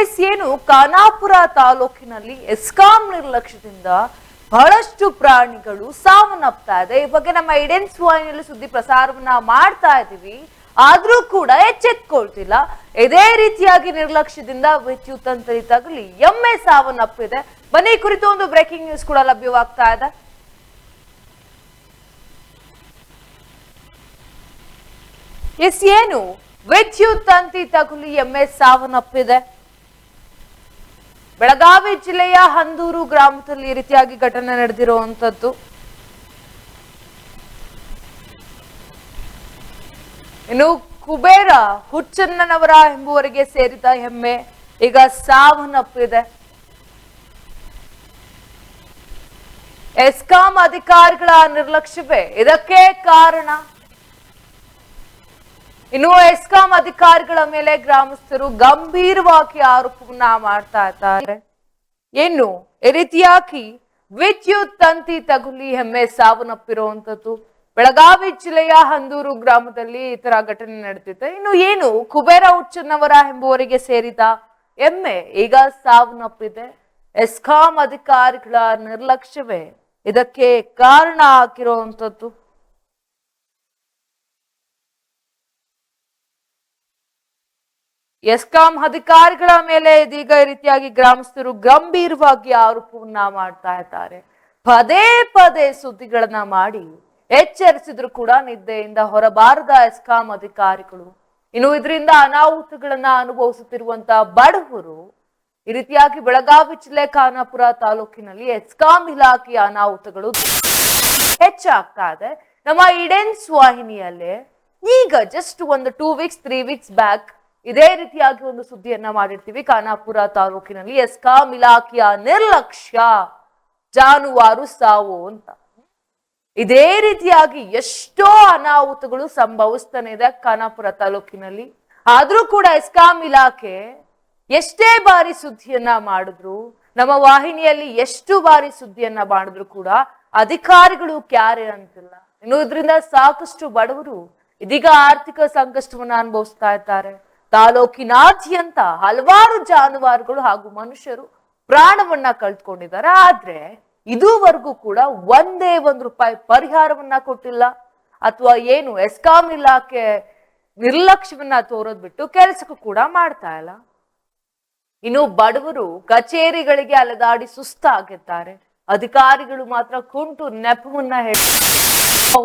S ಏನು? ಖಾನಾಪುರ ತಾಲೂಕಿನಲ್ಲಿ ESCOM ನಿರ್ಲಕ್ಷ್ಯದಿಂದ ಬಹಳಷ್ಟು ಪ್ರಾಣಿಗಳು ಸಾವನ್ನಪ್ತಾ ಇದೆ. ಈ ಬಗ್ಗೆ ನಮ್ಮ ಇಡೆನ್ಸ್ ವಾಹಿನಿಯಲ್ಲಿ ಸುದ್ದಿ ಪ್ರಸಾರವನ್ನ ಮಾಡ್ತಾ ಇದೀವಿ ಆದ್ರೂ ಕೂಡ ಎಚ್ಚೆತ್ಕೊಳ್ತಿಲ್ಲ. ಇದೇ ರೀತಿಯಾಗಿ ನಿರ್ಲಕ್ಷ್ಯದಿಂದ ವಿದ್ಯುತ್ ತಂತ್ರಿತಾಗಲಿ ಎಮ್ಮೆ ಸಾವನ್ನಪ್ಪಿದೆ. ಮನೆ ಕುರಿತು ಒಂದು ಬ್ರೇಕಿಂಗ್ ನ್ಯೂಸ್ ಕೂಡ ಲಭ್ಯವಾಗ್ತಾ ಇದೆ. ಎಸ್ ಏನು? ವಿದ್ಯುತ್ ತಂತಿ ತಗುಲಿ ಎಮ್ಮೆ ಸಾವನ್ನಪ್ಪಿದೆ. ಬೆಳಗಾವಿ ಜಿಲ್ಲೆಯ ಹಂದೂರು ಗ್ರಾಮದಲ್ಲಿ ಈ ರೀತಿಯಾಗಿ ಘಟನೆ ನಡೆದಿರುವಂತದ್ದು. ಇನ್ನು ಕುಬೇರ ಹುಚ್ಚನ್ನನವರ ಎಂಬುವರಿಗೆ ಸೇರಿದ ಹೆಮ್ಮೆ ಈಗ ಸಾವನ್ನಪ್ಪಿದೆ. ಎಸ್ಕಾಂ ಅಧಿಕಾರಿಗಳ ನಿರ್ಲಕ್ಷ್ಯವೇ ಇದಕ್ಕೆ ಕಾರಣ? ಇನ್ನು ಎಸ್ಕಾಂ ಅಧಿಕಾರಿಗಳ ಮೇಲೆ ಗ್ರಾಮಸ್ಥರು ಗಂಭೀರವಾಗಿ ಆರೋಪವನ್ನ ಮಾಡ್ತಾ ಇದ್ದಾರೆ. ಏನು ಈ ರೀತಿಯಾಗಿ ವಿದ್ಯುತ್ ತಂತಿ ತಗುಲಿ ಹೆಮ್ಮೆ ಸಾವನ್ನಪ್ಪಿರುವಂತದ್ದು ಬೆಳಗಾವಿ ಜಿಲ್ಲೆಯ ಹಂದೂರು ಗ್ರಾಮದಲ್ಲಿ ಈ ತರ ಘಟನೆ ನಡೆದಿದೆ. ಇನ್ನು ಏನು ಕುಬೇರ ಹುಚ್ಚನವರ ಎಂಬುವರಿಗೆ ಸೇರಿದ ಎಮ್ಮೆ ಈಗ ಸಾವನ್ನಪ್ಪಿದೆ. ಎಸ್ಕಾಂ ಅಧಿಕಾರಿಗಳ ನಿರ್ಲಕ್ಷ್ಯವೇ ಇದಕ್ಕೆ ಕಾರಣ ಆಗಿರುವಂತದ್ದು ಎಸ್ಕಾಂ ಅಧಿಕಾರಿಗಳ ಮೇಲೆ ಇದೀಗ ಈ ರೀತಿಯಾಗಿ ಗ್ರಾಮಸ್ಥರು ಗಂಭೀರವಾಗಿ ಆರೋಪವನ್ನ ಮಾಡ್ತಾ ಇದ್ದಾರೆ. ಪದೇ ಪದೇ ಸುದ್ದಿಗಳನ್ನ ಮಾಡಿ ಎಚ್ಚರಿಸಿದ್ರು ಕೂಡ ನಿದ್ದೆಯಿಂದ ಹೊರಬಾರದ ಎಸ್ಕಾಂ ಅಧಿಕಾರಿಗಳು. ಇನ್ನು ಇದರಿಂದ ಅನಾಹುತಗಳನ್ನ ಅನುಭವಿಸುತ್ತಿರುವಂತ ಬಡವರು ಈ ರೀತಿಯಾಗಿ ಬೆಳಗಾವಿ ಜಿಲ್ಲೆ ಖಾನಾಪುರ ತಾಲೂಕಿನಲ್ಲಿ ಎಸ್ಕಾಂ ಇಲಾಖೆಯ ಅನಾಹುತಗಳು ಹೆಚ್ಚಾಗ್ತಾ ಇದೆ. ನಮ್ಮ ಇಡೆನ್ಸ್ ವಾಹಿನಿಯಲ್ಲೇ ಈಗ ಜಸ್ಟ್ ಒಂದು two weeks three weeks back ಇದೇ ರೀತಿಯಾಗಿ ಒಂದು ಸುದ್ದಿಯನ್ನ ಮಾಡಿರ್ತೀವಿ. ಖಾನಾಪುರ ತಾಲೂಕಿನಲ್ಲಿ ಎಸ್ಕಾಂ ಇಲಾಖೆಯ ನಿರ್ಲಕ್ಷ್ಯ ಜಾನುವಾರು ಸಾವು ಅಂತ. ಇದೇ ರೀತಿಯಾಗಿ ಎಷ್ಟೋ ಅನಾಹುತಗಳು ಸಂಭವಿಸ್ತಾನೆ ಇದೆ ಖಾನಾಪುರ ತಾಲೂಕಿನಲ್ಲಿ. ಆದ್ರೂ ಕೂಡ ಎಸ್ಕಾಂ ಇಲಾಖೆ ಎಷ್ಟೇ ಬಾರಿ ಸುದ್ದಿಯನ್ನ ಮಾಡಿದ್ರು, ನಮ್ಮ ವಾಹಿನಿಯಲ್ಲಿ ಎಷ್ಟು ಬಾರಿ ಸುದ್ದಿಯನ್ನ ಮಾಡಿದ್ರು ಕೂಡ ಅಧಿಕಾರಿಗಳು ಕ್ಯಾರೆ ಅಂತಿಲ್ಲ. ಇನ್ನು ಇದರಿಂದ ಸಾಕಷ್ಟು ಬಡವರು ಇದೀಗ ಆರ್ಥಿಕ ಸಂಕಷ್ಟವನ್ನ ಅನುಭವಿಸ್ತಾ ಇದ್ದಾರೆ. ತಾಲೂಕಿನಾದ್ಯಂತ ಹಲವಾರು ಜಾನುವಾರುಗಳು ಹಾಗೂ ಮನುಷ್ಯರು ಪ್ರಾಣವನ್ನ ಕಳ್ಕೊಂಡಿದ್ದಾರೆ. ಆದ್ರೆ ಇದುವರೆಗೂ ಕೂಡ ಒಂದೇ ಒಂದು ರೂಪಾಯಿ ಪರಿಹಾರವನ್ನ ಕೊಟ್ಟಿಲ್ಲ. ಅಥವಾ ಏನು ಎಸ್ಕಾಂ ಇಲಾಖೆ ನಿರ್ಲಕ್ಷ್ಯವನ್ನ ತೋರೋದ್ ಬಿಟ್ಟು ಕೆಲಸಕ್ಕೂ ಕೂಡ ಮಾಡ್ತಾ ಇಲ್ಲ. ಇನ್ನು ಬಡವರು ಕಚೇರಿಗಳಿಗೆ ಅಲೆದಾಡಿ ಸುಸ್ತಾಗಿದ್ದಾರೆ. ಅಧಿಕಾರಿಗಳು ಮಾತ್ರ ಕುಂಟು ನೆಪವನ್ನ ಹೇಳಿ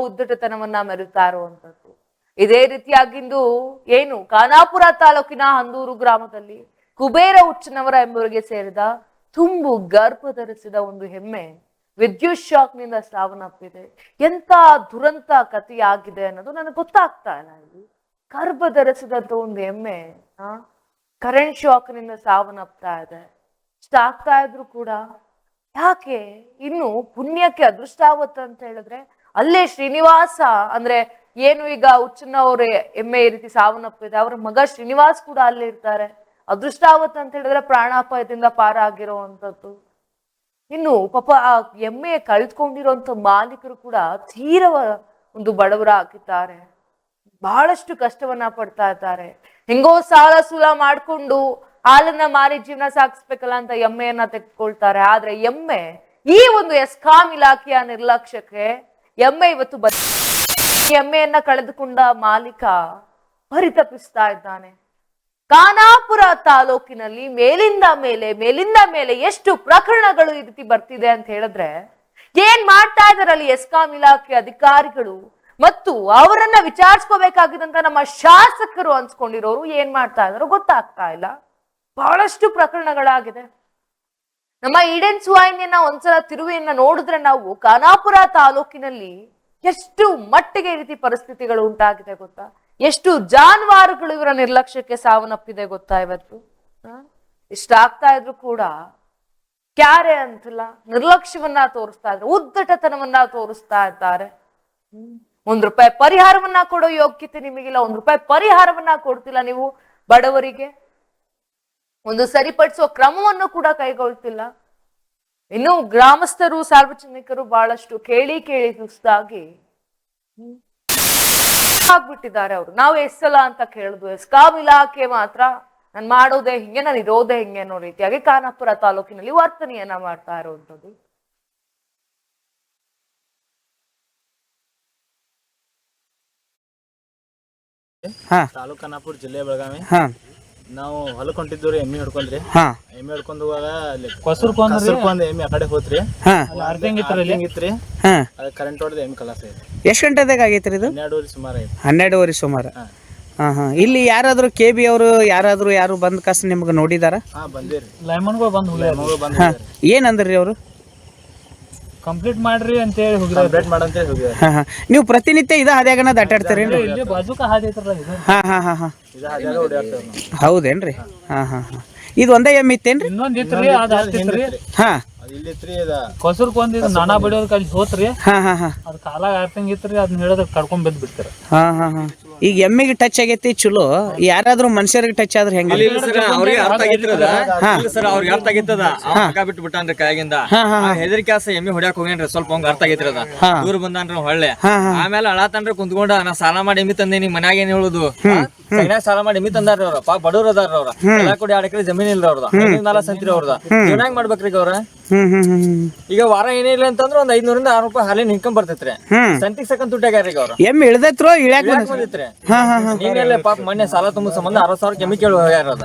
ಉದ್ದಟತನವನ್ನ ಮೆರುತ್ತಾ ಇರುವಂತದ್ದು ಇದೇ ರೀತಿಯಾಗಿಂದು ಏನು ಖಾನಾಪುರ ತಾಲೂಕಿನ ಹಂದೂರು ಗ್ರಾಮದಲ್ಲಿ ಕುಬೇರ ಉಚ್ಚನವರ ಎಂಬುವರಿಗೆ ಸೇರಿದ ತುಂಬು ಗರ್ಭ ಧರಿಸಿದ ಒಂದು ಹೆಮ್ಮೆ ವಿದ್ಯುತ್ ಶಾಕ್ನಿಂದ ಸಾವನ್ನಪ್ಪಿದೆ ಎಂತ ದುರಂತ ಕಥೆಯಾಗಿದೆ ಅನ್ನೋದು ನನಗೆ ಗೊತ್ತಾಗ್ತಾ ಇಲ್ಲ ಇಲ್ಲಿ. ಗರ್ಭ ಧರಿಸಿದಂತ ಒಂದು ಹೆಮ್ಮೆ, ಆ ಕರೆಂಟ್ ಶಾಕ್ನಿಂದ ಸಾವನ್ನಪ್ತಾ ಇದೆ. ಸಾಕ್ತಾ ಇದ್ರು ಕೂಡ ಯಾಕೆ ಇನ್ನು ಪುಣ್ಯಕ್ಕೆ ಅದೃಷ್ಟಾವತ್ ಅಂತ ಹೇಳಿದ್ರೆ ಅಲ್ಲೇ ಶ್ರೀನಿವಾಸ ಅಂದ್ರೆ ಏನು ಈಗ ಹುಚ್ಚನ್ನ ಅವ್ರ ಎಮ್ಮೆ ಈ ರೀತಿ ಸಾವನ್ನಪ್ಪಿದೆ ಅವ್ರ ಮಗ ಶ್ರೀನಿವಾಸ್ ಕೂಡ ಅಲ್ಲೇ ಇರ್ತಾರೆ. ಅದೃಷ್ಟಾವತ್ ಅಂತ ಹೇಳಿದ್ರೆ ಪ್ರಾಣಾಪಾಯದಿಂದ ಪಾರ ಆಗಿರೋವಂಥದ್ದು ಇನ್ನು ಪಾಪ ಆ ಎಮ್ಮೆ ಕಳೆದುಕೊಂಡಿರುವಂತ ಮಾಲೀಕರು ಕೂಡ ತೀರವ ಒಂದು ಬಡವರ ಹಾಕಿದ್ದಾರೆ. ಬಹಳಷ್ಟು ಕಷ್ಟವನ್ನ ಪಡ್ತಾ ಇದ್ದಾರೆ. ಹೆಂಗೋ ಸಾಲ ಸೂಲ ಮಾಡ್ಕೊಂಡು ಹಾಲನ್ನ ಮಾರಿ ಜೀವನ ಸಾಗಿಸ್ಬೇಕಲ್ಲ ಅಂತ ಎಮ್ಮೆಯನ್ನ ತೆಗೆದುಕೊಳ್ತಾರೆ. ಆದ್ರೆ ಎಮ್ಮೆ ಈ ಒಂದು ಎಸ್ಕಾಂ ಇಲಾಖೆಯ ನಿರ್ಲಕ್ಷ್ಯಕ್ಕೆ ಎಮ್ಮೆ ಇವತ್ತು ಬ ಎಮ್ಮೆಯನ್ನ ಕಳೆದುಕೊಂಡ ಮಾಲೀಕ ಪರಿತಪಿಸ್ತಾ ಇದ್ದಾನೆ. ಖಾನಾಪುರ ತಾಲೂಕಿನಲ್ಲಿ ಮೇಲಿಂದ ಮೇಲೆ ಮೇಲಿಂದ ಮೇಲೆ ಎಷ್ಟು ಪ್ರಕರಣಗಳು ಈ ರೀತಿ ಬರ್ತಿದೆ ಅಂತ ಹೇಳಿದ್ರೆ ಏನ್ ಮಾಡ್ತಾ ಇದಾರೆ ಅಲ್ಲಿ ಎಸ್ಕಾಂ ಇಲಾಖೆ ಅಧಿಕಾರಿಗಳು ಮತ್ತು ಅವರನ್ನ ವಿಚಾರಿಸ್ಕೋಬೇಕಾಗಿದ್ದಂತ ನಮ್ಮ ಶಾಸಕರು ಅನ್ಸ್ಕೊಂಡಿರೋರು ಏನ್ ಮಾಡ್ತಾ ಇದಾರೋ ಗೊತ್ತಾಗ್ತಾ ಇಲ್ಲ. ಬಹಳಷ್ಟು ಪ್ರಕರಣಗಳಾಗಿದೆ. ನಮ್ಮ ಈಡೆನ್ಸ್ ವಾಹಿನಿಯನ್ನ ಒಂದ್ಸಲ ತಿರುವಿಯನ್ನ ನೋಡಿದ್ರೆ ನಾವು ಖಾನಾಪುರ ತಾಲೂಕಿನಲ್ಲಿ ಎಷ್ಟು ಮಟ್ಟಿಗೆ ಈ ರೀತಿ ಪರಿಸ್ಥಿತಿಗಳು ಉಂಟಾಗಿದೆ ಗೊತ್ತಾ ಎಷ್ಟು ಜಾನುವಾರುಗಳು ಇವರ ನಿರ್ಲಕ್ಷ್ಯಕ್ಕೆ ಸಾವನ್ನಪ್ಪಿದೆ ಗೊತ್ತಾ ಇವತ್ತು? ಇಷ್ಟಾಗ್ತಾ ಇದ್ರು ಕೂಡ ಕ್ಯಾರೆ ಅಂತಿಲ್ಲ, ನಿರ್ಲಕ್ಷ್ಯವನ್ನ ತೋರಿಸ್ತಾ ಇದ್ರು, ಉದ್ದಟತನವನ್ನ ತೋರಿಸ್ತಾ ಇದ್ದಾರೆ. ಒಂದ್ ರೂಪಾಯಿ ಪರಿಹಾರವನ್ನ ಕೊಡೋ ಯೋಗ್ಯತೆ ನಿಮಗಿಲ್ಲ, ಒಂದ್ ರೂಪಾಯಿ ಪರಿಹಾರವನ್ನ ಕೊಡ್ತಿಲ್ಲ ನೀವು ಬಡವರಿಗೆ ಒಂದು ಸರಿಪಡಿಸುವ ಕ್ರಮವನ್ನು ಕೂಡ ಕೈಗೊಳ್ತಿಲ್ಲ ಇನ್ನು ಗ್ರಾಮಸ್ಥರು ಸಾರ್ವಜನಿಕರು ಬಹಳಷ್ಟು ಕೇಳಿ ಕೇಳಿ ಸುಸ್ತಾಗಿ ಆಗ್ಬಿಟ್ಟಿದ್ದಾರೆ ಅವರು. ನಾವು ಎಸ್ಸಲ್ಲ ಸಲ ಅಂತ ಕೇಳುದು ಎಸ್ಕಾಂ ಇಲಾಖೆ ಮಾತ್ರ ನಾನು ಮಾಡೋದೆ ಹಿಂಗೆ ನಾನು ಇರೋದೆ ಹಿಂಗೆ ಅನ್ನೋ ರೀತಿಯಾಗಿ ಖಾನಾಪುರ ತಾಲೂಕಿನಲ್ಲಿ ವರ್ತನೆಯನ್ನ ಮಾಡ್ತಾ ಇರುವಂತದ್ದು ತಾಲೂಕು ಖಾನಾಪುರ ಜಿಲ್ಲೆ ಬೆಳಗಾವಿ. ಹಾ. ನಾವು ಹೊಲಕ್ ಹೊಂಟಿದ್ವಿ ರೀ ಎಮ್ಮಿ ಹಿಡ್ಕೊಂಡ್ರಿ. ಹಾ. ಎಮ್ಮಿ ಹಿಡ್ಕೊಂಡ್ ಹೋಗಾಗ ಅಲ್ಲಿ ಕಸರ್ಕೊಂಡ್ ಎಮ್ಮಿ ಆ ಕಡೆ ಹೋತ್ರಿ. ಹಾ. ಇತ್ರಿ ಹಾ. ಅದ ಕರೆಂಟ್ ಹೊಡೆದ ಎಮ್ಮಿ ಕಲಾಸ ಐತಿ ಎಷ್ಟು ಗಂಟೆದಾಗ ಆಗೈತ್ರಿ ಇದು? ಹನ್ನೆರಡುವರೆ ಸುಮಾರು ಐತಿ ಹನ್ನೆರಡುವರೆ ಸುಮಾರು. ಹಾ. ಹಾ ಹಾ. ಇಲ್ಲಿ ಯಾರಾದ್ರೂ ಕೆ ಬಿ ಅವರು ಯಾರಾದ್ರೂ ಯಾರು ಬಂದ್ ಕಾಸು ನಿಮ್ಗೆ ನೋಡಿದಾರ? ಹಾ ಬಂದಿರಿ ಲೈಮನ್ಗಳು ಬಂದು ಮಗಳು ಬಂದ್ ಏನಂದ್ರಿ ಅವರು? ಕಂಪ್ಲೀಟ್ ಮಾಡ್ರಿ ಅಂತೇಳಿ ಹೋಗಿ ಕಂಪ್ಲೀಟ್ ಮಾಡಂತ ಹೋಗ್ಯಾರ ಹಾ ಹಾ. ನೀವು ಪ್ರತಿನಿತ್ಯ ಇದ ಹಾದ್ಯಾಗನ ದಾಟಾಡ್ತೀರೇನ್ರಿ ಇಲ್ಲಿ ಬಾಜುಕ ಹಾದಿ ಐತ್ರಲ್ಲ ಇದು. ಹಾ ಹಾ ಹಾ ಹಾ. ಇದ ಹಾದ್ಯಾಗ ಓಡಾಡ್ತೇವ್ ನಾವು. ಹೌದೇನ್ರಿ? ಹಾ ಹಾ ಹಾ. ಇದು ಒಂದೇ ಎಮ್ಮೆ ಇತ್ತೇನ್ರಿ? ಇನ್ನೊಂದ್ ಇತ್ರಿ ಅದ್ ಹತ್ತಿತ್ರಿ. ಹಾ. ಕೊಸರ್ಕ್ ಒಂದ್ ಇದು ನಾನಾ ಬಡಿಯೋದಕ್ಕೆ ಅಲ್ಲಿ ಹೋತ್ರಿ. ಹಾ ಹಾ ಹಾ. ಅದ್ ಕಾಲಾಗ ಆರ್ತಂಗ್ ಇತ್ರಿ ಅದನ್ನ ಹೇಳಿದ್ರೆ ಕಡ್ಕೊಂಡ್ ಬಿದ್ದು ಬಿಡ್ತಾರ. ಹಾ ಹಾ ಹಾ. ಈಗ ಎಮ್ಮಿಗೆ ಟಚ್ ಆಗೈತಿ ಚಲೋ. ಯಾರಾದ್ರೂ ಮನುಷ್ಯರಿಗೆ ಟಚ್ ಆದ್ರೆ ಹೆಂಗ ಸರ್ ಅವ್ರಿಗೆ ಅರ್ಥ ಆಗಿತ್ತದ? ಇಲ್ಲ ಸರ್ ಅವ್ರಿಗೆ ಅರ್ಥ ಆಗಿತ್ತದ? ಹಗ್ಗ ಬಿಟ್ಟು ಬಿಟ್ಟಾನ್ರಿ ಕೈಯಾಗಿಂದ. ಆ ಹೆದರಿಕೆ ಆಸೆ ಎಮ್ಮಿ ಹೊಡ್ಯಾಕ ಹೋಗ್ಯಾನ್ರಿ ಸ್ವಲ್ಪ ಹಂಗ ಅರ್ಥ ಆಗೈತ್ರದ ದೂರ ಬಂದಾನ್ರಿ ಹೊಳ್ಳೆ. ಆಮೇಲೆ ಅಳತಾನ್ರಿ ಕುಂತ್ಕೊಂಡ ನಾ ಸಾಲ ಮಾಡಿ ಎಮ್ಮಿ ತಂದೇನಿ ಮನ್ಯಾಗ ಏನ್ ಹೇಳುದು? ಸೈನ್ಯಾಗ ಸಾಲ ಮಾಡಿ ಎಮ್ಮಿ ತಂದಾರ್ರಿ ಅವ್ರ ಪಾಪ ಬಡವ್ರ ಅದಾರ ಅವ್ರ. ಎಲ್ಲಾ ಕೂಡ ಎರಡ್ ಎಕರೆ ಜಮೀನ್ ಇಲ್ರಿ ಅವ್ರದ. ನಾಲ್ಕು ಸಂತ್ರಿ ಅವ್ರದ. ಜೀವನ ಮಾಡ್ಬೇಕ್ರಿ ಈಗ ಅವ್ರ? ಈಗ ವಾರ ಏನಿಲ್ಲ ಅಂತಂದ್ರೆ ಒಂದ್ ಐದ್ನೂರಿಂದ ಆರು ರೂಪಾಯಿ ಹಾಲಿನ ಇನ್ಕಮ್ ಬರ್ತೈತ್ರಿ. ಸಂತಿಗ್ ಸಕನ್ ತುಟ್ಟಾಗ್ಯಾರ ಈಗ ಅವ್ರ. ಎಮ್ಮೆ ಇಳ್ದೈತ್ರೋ ಇಳ್ಯಾಕ ಬಂದ ಬಂದಿತ್ರಿ? ನೀನೆಲ್ಲ ಪಾಪ ಮೊನ್ನೆ ಸಾಲ ತುಂಬ ಸಂಬಂಧ ಅರವತ್ ಸಾವಿರ ಕೆಮಿಕಲ್ ಹೋಗ್ಯಾರ ಅದ.